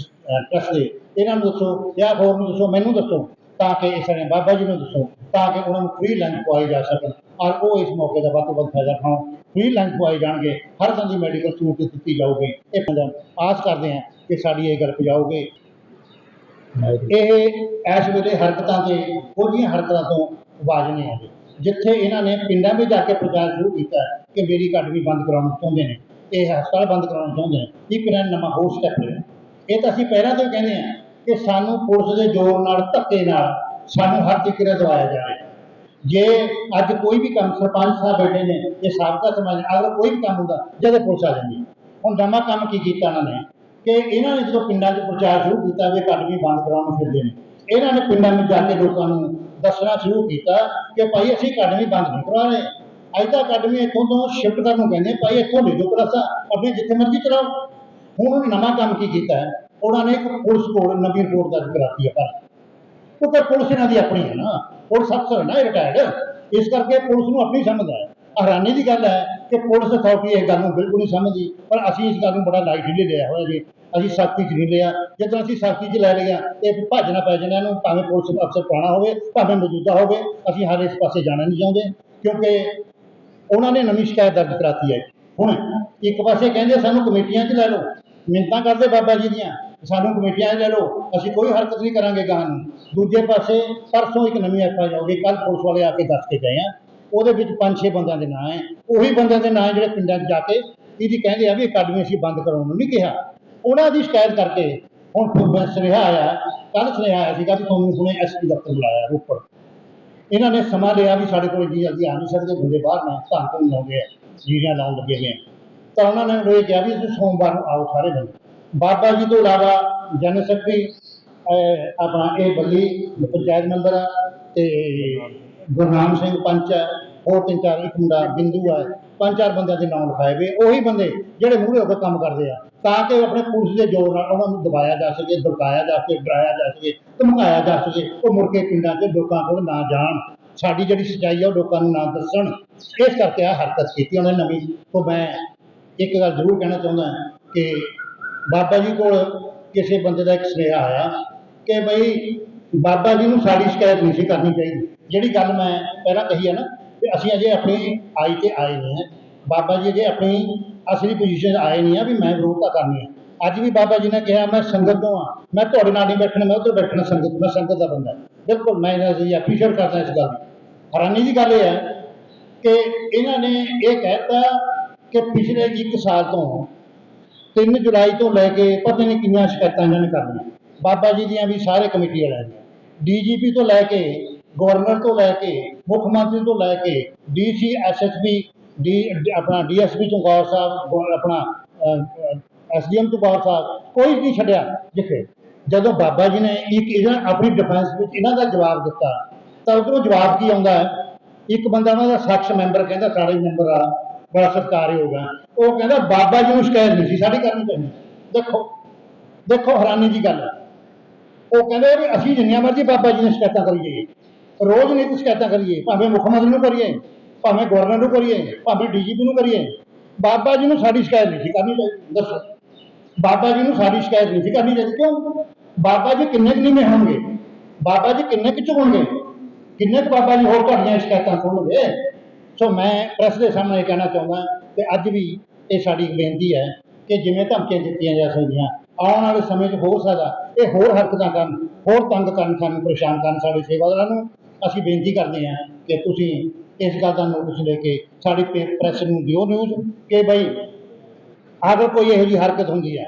[SPEAKER 1] ਟਰਸਟ ਦੇ। ਇਹਨਾਂ ਨੂੰ ਦੱਸੋ, ਜਾਂ ਹੋਰ ਨੂੰ ਦੱਸੋ, ਮੈਨੂੰ ਦੱਸੋ, ਤਾਂ ਕਿ ਇਸ ਨੇ ਬਾਬਾ ਜੀ ਨੂੰ ਦੱਸੋ। ਤਾਂ ਕਿ ਉਹਨਾਂ ਨੂੰ ਫ੍ਰੀ ਲੰਚ ਪਵਾਈ ਜਾ ਸਕਣ। ਔਰ ਉਹ ਇਸ ਮੌਕੇ ਦਾ ਵੱਧ ਤੋਂ ਵੱਧ ਫਾਇਦਾ ਉਠਾਉਣ। ਫ੍ਰੀ ਲੰਚ ਪਵਾਏ ਜਾਣਗੇ। ਹਰ ਤਰ੍ਹਾਂ ਦੀ ਮੈਡੀਕਲ ਸਹੂਲਤ ਦਿੱਤੀ ਜਾਊਗੀ। ਇਹ ਪੰਜਾਬ ਆਸ ਕਰਦੇ ਹਾਂ ਕਿ ਸਾਡੀ ਇਹ ਗੱਲ ਪਜਾਓਗੇ ਇਹ ਇਸ ਵੇਲੇ ਹਰਕਤਾਂ ਤੇ ਕੁਝੀਆਂ ਹਰਕਤਾਂ ਤੋਂ ਆਵਾਜ਼ ਨਹੀਂ ਜਿੱਥੇ ਇਹਨਾਂ ਨੇ ਪਿੰਡਾਂ ਵਿੱਚ ਜਾ ਕੇ ਪ੍ਰਚਾਰ ਸ਼ੁਰੂ ਕੀਤਾ ਕਿ ਮੇਰੀ ਅਕੈਡਮੀ ਬੰਦ ਕਰਾਉਣਾ ਚਾਹੁੰਦੇ ਨੇ ਇਹ ਹਸਪਤਾਲ ਬੰਦ ਕਰਾਉਣਾ ਚਾਹੁੰਦੇ ਨੇ ਇੱਕ ਇਹਨਾਂ ਨਵਾਂ ਹੋਰ ਸਟੈਪ ਲਿਆ ਇਹ ਤਾਂ ਅਸੀਂ ਪਹਿਲਾਂ ਤੋਂ ਹੀ ਕਹਿੰਦੇ ਹਾਂ ਕਿ ਸਾਨੂੰ ਪੁਲਿਸ ਦੇ ਜ਼ੋਰ ਨਾਲ, ਧੱਕੇ ਨਾਲ ਸਾਨੂੰ ਹਰ ਟਿਕਰਾ ਦਵਾਇਆ ਜਾਵੇ। ਜੇ ਅੱਜ ਕੋਈ ਵੀ ਕੰਮ ਸਰਪੰਚ ਸਾਹਿਬ ਬੈਠੇ ਨੇ, ਇਹ ਸਾਬਕਾ ਸਮਾਜ ਅਗਰ ਕੋਈ ਵੀ ਕੰਮ ਹੁੰਦਾ, ਜਦੇ ਪੁਲਿਸ ਆ ਜਾਂਦੀ ਹੁਣ ਨਵਾਂ ਕੰਮ ਕੀ ਕੀਤਾ ਇਹਨਾਂ ਨੇ? ਕਿ ਇਹਨਾਂ ਨੇ ਜਦੋਂ ਪਿੰਡਾਂ 'ਚ ਪ੍ਰਚਾਰ ਸ਼ੁਰੂ ਕੀਤਾ ਵੀ ਅਕੈਡਮੀ ਬੰਦ ਕਰਾਉਣ ਫਿਰਦੇ ਨੇ, ਇਹਨਾਂ ਨੇ ਪਿੰਡਾਂ ਵਿੱਚ ਜਾ ਕੇ ਲੋਕਾਂ ਨੂੰ ਦੱਸਣਾ ਸ਼ੁਰੂ ਕੀਤਾ ਕਿ ਭਾਈ ਅਸੀਂ ਅਕੈਡਮੀ ਬੰਦ ਨਹੀਂ ਕਰਾ ਰਹੇ ਅੱਜ ਤਾਂ ਅਕੈਡਮੀ ਇੱਥੋਂ ਤੋਂ ਸ਼ਿਫਟ ਕਰਨ ਨੂੰ ਕਹਿੰਦੇ, ਭਾਈ ਇੱਥੋਂ ਲੈ ਜਾਓ ਕਲਾਸਾਂ, ਆਪਣੇ ਜਿੱਥੇ ਮਰਜ਼ੀ ਚਲਾਓ ਹੁਣ ਉਹਨਾਂ ਨੇ ਨਵਾਂ ਕੰਮ ਕੀ ਕੀਤਾ ਹੈ? ਉਹਨਾਂ ਨੇ ਇੱਕ ਪੁਲਿਸ ਕੋਲ ਨਵੀਂ ਰਿਪੋਰਟ ਦਰਜ ਕਰਾਤੀ ਹੈ ਪਰ ਕਿਉਂਕਿ ਪੁਲਿਸ ਇਹਨਾਂ ਦੀ ਆਪਣੀ ਹੈ ਨਾ। ਪੁਲਿਸ ਅਫਸਰ ਨਾ ਰਿਟਾਇਰਡ ਇਸ ਕਰਕੇ ਪੁਲਿਸ ਨੂੰ ਆਪਣੀ ਸਮਝਦਾ ਹੈ। ਹੈਰਾਨੀ ਦੀ ਗੱਲ ਹੈ ਕਿ ਪੁਲਿਸ ਅਥਾਰਟੀ ਇਹ ਗੱਲ ਨੂੰ ਬਿਲਕੁਲ ਨਹੀਂ ਸਮਝਦੀ। ਪਰ ਅਸੀਂ ਇਸ ਗੱਲ ਨੂੰ ਬੜਾ ਲਾਈਟਲੀ ਲਿਆ ਹੋਇਆ ਜੀ। ਅਸੀਂ ਸਖਤੀ 'ਚ ਨਹੀਂ ਲਿਆ। ਜਦੋਂ ਅਸੀਂ ਸਖਤੀ 'ਚ ਲੈ ਲਿਆ ਇਹ ਭੱਜਣਾ ਪੈ ਜਾਣਾ ਇਹਨੂੰ ਭਾਵੇਂ ਪੁਲਿਸ ਅਫਸਰ ਪੁਰਾਣਾ ਹੋਵੇ, ਭਾਵੇਂ ਮੌਜੂਦਾ ਹੋਵੇ, ਅਸੀਂ ਹਰ ਇਸ ਪਾਸੇ ਜਾਣਾ ਨਹੀਂ ਚਾਹੁੰਦੇ। ਕਿਉਂਕਿ ਉਹਨਾਂ ਨੇ ਨਵੀਂ ਸ਼ਿਕਾਇਤ ਦਰਜ ਕਰਾਤੀ ਹੈ। ਹੁਣ ਇੱਕ ਪਾਸੇ ਕਹਿੰਦੇ ਸਾਨੂੰ ਕਮੇਟੀਆਂ 'ਚ ਲੈ ਲਓ। ਮਿੰਤਾਂ ਕਰਦੇ ਬਾਬਾ ਜੀ ਦੀਆਂ। ਸਾਨੂੰ ਕਮੇਟੀਆਂ ਲੈ ਲਓ, ਅਸੀਂ ਕੋਈ ਹਰਕਤ ਨਹੀਂ ਕਰਾਂਗੇ ਗਾਂ ਨੂੰ। ਦੂਜੇ ਪਾਸੇ ਪਰਸੋਂ ਇੱਕ ਨਵੀਂ ਐਫ ਆਈ ਆਉਗੀ ਕੱਲ ਪੁਲਿਸ ਵਾਲੇ ਆ ਕੇ ਦੱਸ ਕੇ ਗਏ ਆ। ਉਹਦੇ ਵਿੱਚ ਪੰਜ ਛੇ ਬੰਦਿਆਂ ਦੇ ਨਾਂ ਹੈ ਉਹੀ ਬੰਦਿਆਂ ਦੇ ਨਾਂ ਜਿਹੜੇ ਪਿੰਡਾਂ 'ਚ ਜਾ ਕੇ ਇਹਦੀ ਕਹਿੰਦੇ ਆ ਵੀ ਅਕੈਡਮੀ ਅਸੀਂ ਬੰਦ ਕਰਾਉਣ ਨੂੰ ਨਹੀਂ ਕਿਹਾ। ਉਹਨਾਂ ਦੀ ਸ਼ਿਕਾਇਤ ਕਰਕੇ ਹੁਣ ਫਿਰ ਸੁਨੇਹਾ ਆਇਆ ਕੱਲ ਸੁਨੇਹਾ ਆਇਆ ਸੀਗਾ ਵੀ ਤੁਹਾਨੂੰ ਹੁਣੇ ਐਸਪੀ ਦਫ਼ਤਰ ਬੁਲਾਇਆ ਰੋਪੜ। ਇਹਨਾਂ ਨੇ ਸਮਾਂ ਲਿਆ ਵੀ ਸਾਡੇ ਕੋਲ ਜੀ ਜਲਦੀ ਆ ਨਹੀਂ ਸਕਦੇ, ਬੰਦੇ ਬਾਹਰ ਨਾ, ਧੰਨ ਤੋਂ ਲਾਉਂਦੇ ਆ, ਜੀਰੀਆਂ ਲਾਉਣ ਲੱਗੇ ਹੋਏ ਆ ਤਾਂ ਉਹਨਾਂ ਨੇ ਇਹ ਕਿਹਾ ਵੀ ਤੁਸੀਂ ਸੋਮਵਾਰ ਨੂੰ ਆਓ ਸਾਰੇ ਬੰਦੇ। ਬਾਬਾ ਜੀ ਤੋਂ ਇਲਾਵਾ ਜਨ ਸੈਕਟਰੀ ਆਪਣਾ ਇਹ ਬੱਲੀ ਪੰਚਾਇਤ ਮੈਂਬਰ ਆ ਤੇ ਗੁਰਨਾਮ ਸਿੰਘ ਪੰਚ ਹੈ ਹੋਰ ਤਿੰਨ ਚਾਰ, ਇੱਕ ਮੁੰਡਾ ਬਿੰਦੂ ਹੈ ਪੰਜ ਚਾਰ ਬੰਦਿਆਂ ਦੇ ਨਾਮ ਲਿਖਾਏ ਵੇ, ਉਹੀ ਬੰਦੇ ਜਿਹੜੇ ਮੂਹਰੇ ਹੋ ਕੇ ਕੰਮ ਕਰਦੇ ਆ, ਤਾਂ ਕਿ ਆਪਣੇ ਪੁਲਿਸ ਦੇ ਜ਼ੋਰ ਨਾਲ ਉਹਨਾਂ ਨੂੰ ਦਬਾਇਆ ਜਾ ਸਕੇ ਦਬਕਾਇਆ ਜਾ ਸਕੇ, ਡਰਾਇਆ ਜਾ ਸਕੇ, ਧਮਕਾਇਆ ਜਾ ਸਕੇ, ਉਹ ਮੁੜ ਕੇ ਪਿੰਡਾਂ 'ਚ ਲੋਕਾਂ ਕੋਲ ਨਾ ਜਾਣ, ਸਾਡੀ ਜਿਹੜੀ ਸੱਚਾਈ ਆ ਉਹ ਲੋਕਾਂ ਨੂੰ ਨਾ ਦੱਸਣ, ਇਸ ਕਰਕੇ ਆ ਹਰਕਤ ਕੀਤੀ ਉਹਨੇ ਨਵੀਂ। ਤੋਂ ਮੈਂ ਇੱਕ ਗੱਲ ਜ਼ਰੂਰ ਕਹਿਣਾ ਚਾਹੁੰਦਾ ਕਿ ਬਾਬਾ ਜੀ ਕੋਲ ਕਿਸੇ ਬੰਦੇ ਦਾ ਇੱਕ ਸੁਨੇਹਾ ਆਇਆ ਕਿ ਬਈ ਬਾਬਾ ਜੀ ਨੂੰ ਸਾਡੀ ਸ਼ਿਕਾਇਤ ਨਹੀਂ ਸੀ ਕਰਨੀ ਚਾਹੀਦੀ। ਜਿਹੜੀ ਗੱਲ ਮੈਂ ਪਹਿਲਾਂ ਕਹੀ ਹੈ ਨਾ ਕਿ ਅਸੀਂ ਅਜੇ ਆਪਣੀ ਆਈ ਤੇ ਆਏ ਨਹੀਂ ਹੈ ਬਾਬਾ ਜੀ ਅਜੇ ਆਪਣੀ ਅਸਲੀ ਪੋਜੀਸ਼ਨ ਆਏ ਨਹੀਂ ਆ ਵੀ ਮੈਂ ਵਿਰੋਧਤਾ ਕਰਨੀ ਹੈ ਅੱਜ ਵੀ ਬਾਬਾ ਜੀ ਨੇ ਕਿਹਾ, ਮੈਂ ਸੰਗਤ ਤੋਂ ਆ ਮੈਂ ਤੁਹਾਡੇ ਨਾਲ ਨਹੀਂ ਬੈਠਣਾ, ਮੈਂ ਉੱਧਰ ਬੈਠਣਾ ਸੰਗਤ, ਮੈਂ ਸੰਗਤ ਦਾ ਬੰਦਾ ਬਿਲਕੁਲ, ਮੈਂ ਇਹਨਾਂ ਦੀ ਐਪਰੀਸ਼ੀਏਟ ਕਰਦਾ ਇਸ ਗੱਲ ਦੀ। ਹੈਰਾਨੀ ਦੀ ਗੱਲ ਇਹ ਹੈ ਕਿ ਇਹਨਾਂ ਨੇ ਇਹ ਕਹਿਤਾ ਕਿ ਪਿਛਲੇ 1 ਸਾਲ ਤੋਂ 3 ਜੁਲਾਈ ਤੋਂ ਲੈ ਕੇ ਪਤਾ ਨਹੀਂ ਕਿੰਨੀਆਂ ਸ਼ਿਕਾਇਤਾਂ ਇਹਨਾਂ ਨੇ ਕਰਨੀਆਂ। ਬਾਬਾ ਜੀ ਦੀਆਂ ਵੀ ਸਾਰੇ ਕਮੇਟੀ ਵਾਲਿਆਂ ਦੀਆਂ ਡੀਜੀਪੀ ਤੋਂ ਲੈ ਕੇ, ਗਵਰਨਰ ਤੋਂ ਲੈ ਕੇ, ਮੁੱਖ ਮੰਤਰੀ ਤੋਂ ਲੈ ਕੇ, ਡੀਸੀ, ਐਸਐਸਪੀ, ਡੀ, ਡੀ- ਆਪਣਾ ਡੀਐਸਪੀ ਚੰਗੌਰ ਸਾਹਿਬ, ਗੋ- ਆਪਣਾ ਐਸਡੀਐਮ ਚੰਗੌਰ ਸਾਹਿਬ, ਕੋਈ ਨਹੀਂ ਛੱਡਿਆ ਜਿੱਥੇ। ਜਦੋਂ ਬਾਬਾ ਜੀ ਨੇ ਇੱਕ ਇਹਨਾਂ, ਆਪਣੀ ਡਿਫੈਂਸ ਵਿੱਚ ਇਹਨਾਂ ਦਾ ਜਵਾਬ ਦਿੱਤਾ, ਤਾਂ ਉਧਰੋਂ ਜਵਾਬ ਕੀ ਆਉਂਦਾ ਹੈ? ਇੱਕ ਬੰਦਾ ਉਹਨਾਂ ਦਾ ਸ਼ਖਸ ਮੈਂਬਰ ਕਹਿੰਦਾ, ਸਾਰੇ ਮੈਂਬਰ ਆ। ਬੜਾ ਸਤਿਕਾਰਯੋਗ ਆ। ਉਹ ਕਹਿੰਦਾ, ਬਾਬਾ ਜੀ ਨੂੰ ਸ਼ਿਕਾਇਤ ਨਹੀਂ ਸੀ, ਸਾਡੀ ਕਰਨੀ ਚਾਹੀਦੀ ਦੇਖੋ ਦੇਖੋ ਹੈਰਾਨੀ ਦੀ ਗੱਲ ਉਹ ਕਹਿੰਦੇ ਵੀ ਅਸੀਂ ਜਿੰਨੀਆਂ ਮਰਜ਼ੀ ਬਾਬਾ ਜੀ ਨੇ ਸ਼ਿਕਾਇਤਾਂ ਕਰੀ ਰੋਜ਼ ਨਹੀਂ ਸ਼ਿਕਾਇਤਾਂ ਕਰੀਏ। ਭਾਵੇਂ ਮੁੱਖ ਮੰਤਰੀ ਨੂੰ ਕਰੀਏ, ਭਾਵੇਂ ਗਵਰਨਰ ਨੂੰ ਕਰੀਏ, ਭਾਵੇਂ ਡੀਜੀਪੀ ਨੂੰ ਕਰੀਏ। ਬਾਬਾ ਜੀ ਨੂੰ ਸਾਡੀ ਸ਼ਿਕਾਇਤ ਨਹੀਂ ਸੀ ਕਰਨੀ ਚਾਹੀਦੀ। ਦੱਸੋ। ਬਾਬਾ ਜੀ ਨੂੰ ਸਾਡੀ ਸ਼ਿਕਾਇਤ ਨਹੀਂ ਸੀ ਕਰਨੀ ਚਾਹੀਦੀ। ਕਿਉਂ? ਬਾਬਾ ਜੀ ਕਿੰਨੇ ਕੁ ਨੀਵੇਂ ਹੋਣਗੇ? ਬਾਬਾ ਜੀ ਕਿੰਨੇ ਕੁ ਝੁਕਣਗੇ? ਕਿੰਨੇ ਕੁ ਬਾਬਾ ਜੀ ਹੋਰ ਤੁਹਾਡੀਆਂ ਸ਼ਿਕਾਇਤਾਂ ਸੁਣਨਗੇ? ਸੋ ਮੈਂ ਪ੍ਰੈਸ ਦੇ ਸਾਹਮਣੇ ਇਹ ਕਹਿਣਾ ਚਾਹੁੰਦਾ ਕਿ ਅੱਜ ਵੀ ਇਹ ਸਾਡੀ ਬੇਨਤੀ ਹੈ ਕਿ ਜਿਵੇਂ ਧਮਕੀਆਂ ਦਿੱਤੀਆਂ ਜਾ ਸਕਦੀਆਂ, ਆਉਣ ਵਾਲੇ ਸਮੇਂ 'ਚ ਹੋ ਸਕਦਾ, ਇਹ ਹੋਰ ਹਰਕਤਾਂ ਕਰਨ, ਹੋਰ ਤੰਗ ਕਰਨ ਸਾਨੂੰ, ਪਰੇਸ਼ਾਨ ਕਰਨ ਸਾਡੇ ਸੇਵਾਦਾਰਾਂ ਨੂੰ। ਅਸੀਂ ਬੇਨਤੀ ਕਰਦੇ ਹਾਂ ਕਿ ਤੁਸੀਂ ਇਸ ਗੱਲ ਦਾ ਨੋਟਿਸ ਲੈ ਕੇ ਸਾਡੀ ਪ੍ਰੈਸ ਨੂੰ ਦਿਓ ਨਿਊਜ਼ ਕਿ ਬਈ ਅਗਰ ਕੋਈ ਇਹੋ ਜਿਹੀ ਹਰਕਤ ਹੁੰਦੀ ਹੈ,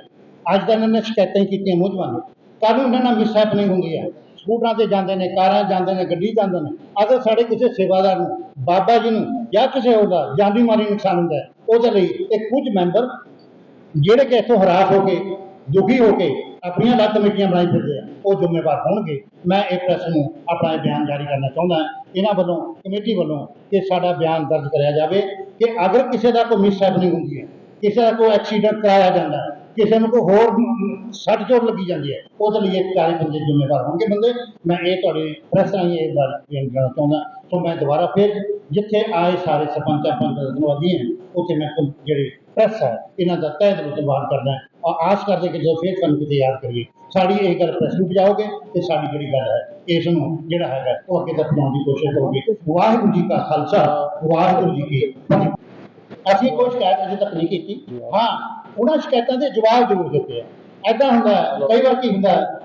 [SPEAKER 1] ਅੱਜ ਤਾਂ ਇਹਨਾਂ ਨੇ ਸ਼ਿਕਾਇਤਾਂ ਹੀ ਕੀਤੀਆਂ ਮੂੰਹ ਜਵਾਨੀ ਕੱਲ੍ਹ ਨੂੰ ਇਹਨਾਂ ਨਾਲ ਮਿਸਹੈਪਨਿੰਗ ਹੁੰਦੀ ਹੈ। ਸਕੂਟਰਾਂ ਤੇ ਜਾਂਦੇ ਨੇ, ਕਾਰਾਂ 'ਚ ਜਾਂਦੇ ਨੇ, ਗੱਡੀ 'ਚ ਜਾਂਦੇ ਨੇ ਅਗਰ ਸਾਡੇ ਕਿਸੇ ਸੇਵਾਦਾਰ ਨੂੰ, ਬਾਬਾ ਜੀ ਨੂੰ ਜਾਂ ਕਿਸੇ ਹੋਰ ਦਾ ਜਾਨੀ ਮਾਰੀ ਨੁਕਸਾਨ ਹੁੰਦਾ ਉਹਦੇ ਲਈ ਇਹ ਕੁਝ ਮੈਂਬਰ ਜਿਹੜੇ ਕਿ ਇੱਥੋਂ ਹਰਾਸ ਹੋ ਕੇ, ਦੁਖੀ ਹੋ ਕੇ ਆਪਣੀਆਂ ਲੱਤ ਕਮੇਟੀਆਂ ਬਣਾਈ ਫਿਰਦੇ ਆ, ਉਹ ਜ਼ਿੰਮੇਵਾਰ ਹੋਣਗੇ। ਮੈਂ ਇਹ ਪ੍ਰੈਸ ਨੂੰ ਆਪਣਾ ਇਹ ਬਿਆਨ ਜਾਰੀ ਕਰਨਾ ਚਾਹੁੰਦਾ ਇਹਨਾਂ ਵੱਲੋਂ, ਕਮੇਟੀ ਵੱਲੋਂ ਕਿ ਸਾਡਾ ਬਿਆਨ ਦਰਜ ਕਰਿਆ ਜਾਵੇ ਕਿ ਅਗਰ ਕਿਸੇ ਦਾ ਕੋਈ ਮਿਸਹੈਪਨਿੰਗ ਹੁੰਦੀ ਹੈ, ਕਿਸੇ ਦਾ ਕੋਈ ਐਕਸੀਡੈਂਟ ਕਰਾਇਆ ਜਾਂਦਾ ਹੈ ਕਿਸੇ ਨੂੰ ਕੋਈ ਹੋਰ ਸੱਟ ਚੋਟ ਲੱਗੀ ਜਾਂਦੀ ਹੈ, ਉਹਦੇ ਲਈ ਇਹ ਚਾਰੇ ਬੰਦੇ ਜ਼ਿੰਮੇਵਾਰ ਹੋਣਗੇ। ਬੰਦੇ, ਮੈਂ ਇਹ ਤੁਹਾਡੇ ਪ੍ਰੈਸ ਰਾਹੀਂ ਇਹ ਗੱਲ ਬੇਨਤੀ ਚਾਹੁੰਦਾ ਸੋ ਮੈਂ ਦੁਬਾਰਾ ਫਿਰ ਜਿੱਥੇ ਆਏ ਸਾਰੇ ਸਰਪੰਚਾਂ ਪੰਚਾਇਤ ਧੰਨਵਾਦੀ ਹੈ, ਉੱਥੇ ਮੈਂ ਜਿਹੜੇ ਪ੍ਰੈਸ ਹੈ, ਇਹਨਾਂ ਦਾ ਤਹਿ ਦਿਲੋਂ ਧੰਨਵਾਦ ਕਰਦਾ ਔਰ ਆਸ ਕਰਦੇ ਕਿ ਜਦੋਂ ਫਿਰ ਤੁਹਾਨੂੰ ਕਿਤੇ ਯਾਦ ਕਰੀਏ, ਸਾਡੀ ਇਹ ਗੱਲ ਪ੍ਰੈਸ ਨੂੰ ਪਹੁੰਚਾਓਗੇ ਤੇ ਸਾਡੀ ਜਿਹੜੀ ਗੱਲ ਹੈ, ਇਸ ਨੂੰ ਜਿਹੜਾ ਹੈਗਾ ਉਹ ਅੱਗੇ ਤੱਕ ਪਹੁੰਚਾਉਣ ਦੀ ਕੋਸ਼ਿਸ਼ ਕਰੋਗੇ। ਵਾਹਿਗੁਰੂ ਜੀ ਕਾ ਖਾਲਸਾ, ਵਾਹਿਗੁਰੂ ਜੀ ਕੀ ਫਤਿਹ। ਅਸੀਂ ਕੋਈ ਸ਼ਿਕਾਇਤ ਅਜੇ ਤੱਕ ਨਹੀਂ ਕੀਤੀ। ਹਾਂ ਉਹਨਾਂ ਸ਼ਿਕਾਇਤਾਂ ਦੇ ਜਵਾਬ ਜ਼ਰੂਰ ਦਿੱਤੇ ਆ। ਐਦਾਂ ਹੁੰਦਾ ਹੈ, ਕਈ ਵਾਰ ਕੀ ਹੁੰਦਾ ਹੈ,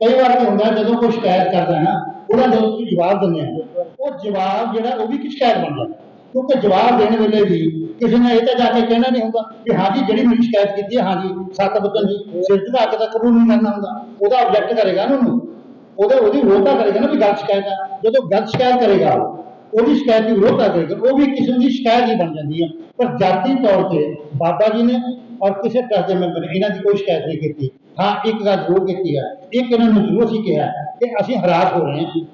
[SPEAKER 1] ਕਈ ਵਾਰ ਕੀ ਹੁੰਦਾ ਹੈ, ਜਦੋਂ ਕੋਈ ਸ਼ਿਕਾਇਤ ਕਰਦਾ ਹੈ ਨਾ ਉਹਦਾ ਜਦੋਂ ਤੁਸੀਂ ਜਵਾਬ ਦਿੰਦੇ ਆ ਉਹ ਜਵਾਬ ਜਿਹੜਾ ਉਹ ਵੀ ਇੱਕ ਸ਼ਿਕਾਇਤ ਬਣ ਜਾਂਦਾ। ਕਿਉਂਕਿ ਜਵਾਬ ਦੇਣ ਵੇਲੇ ਵੀ ਕਿਸੇ ਨੇ ਇਹ ਤਾਂ ਜਾ ਕੇ ਕਹਿਣਾ ਨਹੀਂ ਹੁੰਦਾ ਕਿ ਹਾਂਜੀ ਜਿਹੜੀ ਮੇਰੀ ਸ਼ਿਕਾਇਤ ਕੀਤੀ ਹੈ ਹਾਂਜੀ ਸੱਤ ਬਚਨ ਜੀ ਸਿਰ ਝੁਕਾ ਕੇ ਤਾਂ ਕਬੂਲ ਨਹੀਂ ਕਰਨਾ ਹੁੰਦਾ। ਉਹਦਾ ਆਬਜੈਕਟ ਕਰੇਗਾ ਨਾ ਉਹਨੂੰ। ਉਹਦੇ ਉਹਦੀ ਵਿਰੋਧਤਾ ਕਰੇਗਾ ਨਾ ਵੀ ਗਲਤ ਸ਼ਿਕਾਇਤ ਹੈ। ਜਦੋਂ ਗਲਤ ਸ਼ਿਕਾਇਤ ਕਰੇਗਾ ਉਹਦੀ ਸ਼ਿਕਾਇਤ ਦੀ ਵਿਰੋਧਤਾ ਕਰੇਗਾ ਉਹ ਵੀ ਕਿਸੇ ਦੀ ਸ਼ਿਕਾਇਤ ਹੀ ਬਣ ਜਾਂਦੀ ਹੈ ਪਰ ਜਾਤੀ ਤੌਰ ਤੇ ਬਾਬਾ ਜੀ ਨੇ ਔਰ ਕਿਸੇ ਟਰੱਸਟ ਦੇ ਮੈਂਬਰ ਨੇ ਇਹਨਾਂ ਦੀ ਕੋਈ ਸ਼ਿਕਾਇਤ ਨਹੀਂ ਕੀਤੀ। ਹਾਂ, ਇੱਕ ਗੱਲ ਜ਼ਰੂਰ ਕੀਤੀ ਹੈ ਇੱਕ ਇਹਨਾਂ ਨੂੰ ਜ਼ਰੂਰ ਅਸੀਂ ਕਿਹਾ ਕਿ ਅਸੀਂ ਹਰਾਸ ਹੋ ਰਹੇ ਹਾਂ।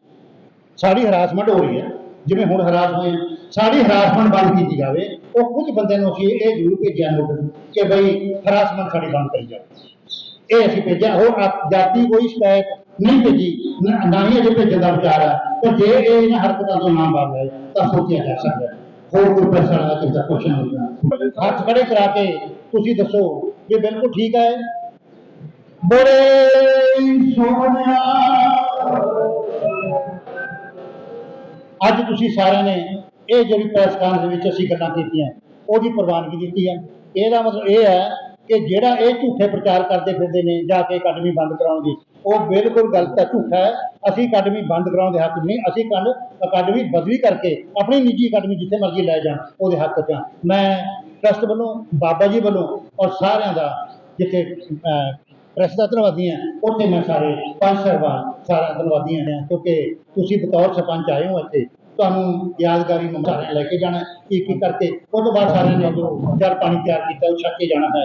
[SPEAKER 1] ਸਾਡੀ ਹਰਾਸਮੈਂਟ ਹੋ ਰਹੀ ਹੈ। ਜਿਵੇਂ ਹੁਣ ਹਰਾਸ ਹੋਏ ਹਾਂ ਸਾਡੀ ਹਰਾਸਮੈਂਟ ਬੰਦ ਕੀਤੀ ਜਾਵੇ, ਉਹ ਕੁਝ ਬੰਦੇ ਨੂੰ ਅਸੀਂ ਇਹ ਜ਼ਰੂਰ ਭੇਜਿਆ ਨੋਟਿਸ ਕਿ ਬਈ ਹਰਾਸਮੈਂਟ ਸਾਡੀ ਬੰਦ ਕਰੀ ਜਾਵੇ। ਇਹ ਅਸੀਂ ਭੇਜਿਆ। ਹੋਰ ਜਾਤੀ ਕੋਈ ਸ਼ਿਕਾਇਤ ਨਹੀਂ ਭੇਜੀ ਨਾ- ਹੀ ਅਜੇ ਭੇਜਣ ਦਾ ਵਿਚਾਰ ਹੈ ਪਰ ਜੇ ਇਹ ਇਹਨਾਂ ਹਰਕਤਾਂ ਤੋਂ ਨਾਮ ਬਣ ਜਾਏ ਤਾਂ ਸੋਚਿਆ ਜਾ ਸਕਦਾ ਹੋਰ ਕੋਈ ਪ੍ਰਸ਼ਨ ਦਾ ਕਿਸੇ ਦਾ ਕੁਐਸਚਨ ਹੋਊਗਾ। ਹੱਥ ਖੜੇ ਕਰਾ ਕੇ ਤੁਸੀਂ ਦੱਸੋ ਵੀ ਬਿਲਕੁਲ ਠੀਕ ਹੈ ਬੜੇ ਸੋਹਣਿਆ। ਅੱਜ ਤੁਸੀਂ ਸਾਰਿਆਂ ਨੇ ਇਹ ਜਿਹੜੀ ਪ੍ਰੈਸ ਕਾਨਫਰੰਸ ਵਿੱਚ ਅਸੀਂ ਗੱਲਾਂ ਕੀਤੀਆਂ, ਉਹਦੀ ਪ੍ਰਵਾਨਗੀ ਦਿੱਤੀ ਹੈ ਇਹਦਾ ਮਤਲਬ ਇਹ ਹੈ ਕਿ ਜਿਹੜਾ ਇਹ ਝੂਠੇ ਪ੍ਰਚਾਰ ਕਰਦੇ ਫਿਰਦੇ ਨੇ, ਜਾ ਕੇ ਅਕੈਡਮੀ ਬੰਦ ਕਰਾਉਣ ਦੀ, ਉਹ ਬਿਲਕੁਲ ਗਲਤ ਹੈ, ਝੂਠਾ ਹੈ। ਅਸੀਂ ਅਕੈਡਮੀ ਬੰਦ ਕਰਾਉਣ ਦੇ ਹੱਕ ਨਹੀਂ, ਅਸੀਂ ਕੱਲ ਅਕੈਡਮੀ ਬਦਲੀ ਕਰਕੇ ਆਪਣੀ ਨਿੱਜੀ ਅਕੈਡਮੀ ਜਿੱਥੇ ਮਰਜ਼ੀ ਲੈ ਜਾਣ, ਉਹਦੇ ਹੱਕ 'ਚ ਹਾਂ। ਮੈਂ ਟਰਸਟ ਵੱਲੋਂ, ਬਾਬਾ ਜੀ ਵੱਲੋਂ ਔਰ ਸਾਰਿਆਂ ਦਾ, ਜਿੱਥੇ ਪ੍ਰੈਸ ਦਾ ਧੰਨਵਾਦੀ ਹਾਂ, ਉੱਥੇ ਮੈਂ ਸਾਰੇ ਪੰਜ ਸਰਬਾਨ ਸਾਰਾ ਧੰਨਵਾਦੀ ਹਾਂ। ਕਿਉਂਕਿ ਤੁਸੀਂ ਬਤੌਰ ਸਰਪੰਚ ਆਏ ਹੋ ਇੱਥੇ, ਤੁਹਾਨੂੰ ਯਾਦਗਾਰੀ ਮੁਹਾਰੇ ਲੈ ਕੇ ਜਾਣਾ ਇੱਕ ਇੱਕ ਕਰਕੇ। ਉਹ ਤੋਂ ਬਾਅਦ ਸਾਰਿਆਂ ਨੇ ਜਦੋਂ ਜਲ ਪਾਣੀ ਤਿਆਰ ਕੀਤਾ, ਉਹ ਛੱਕ ਕੇ ਜਾਣਾ ਹੈ।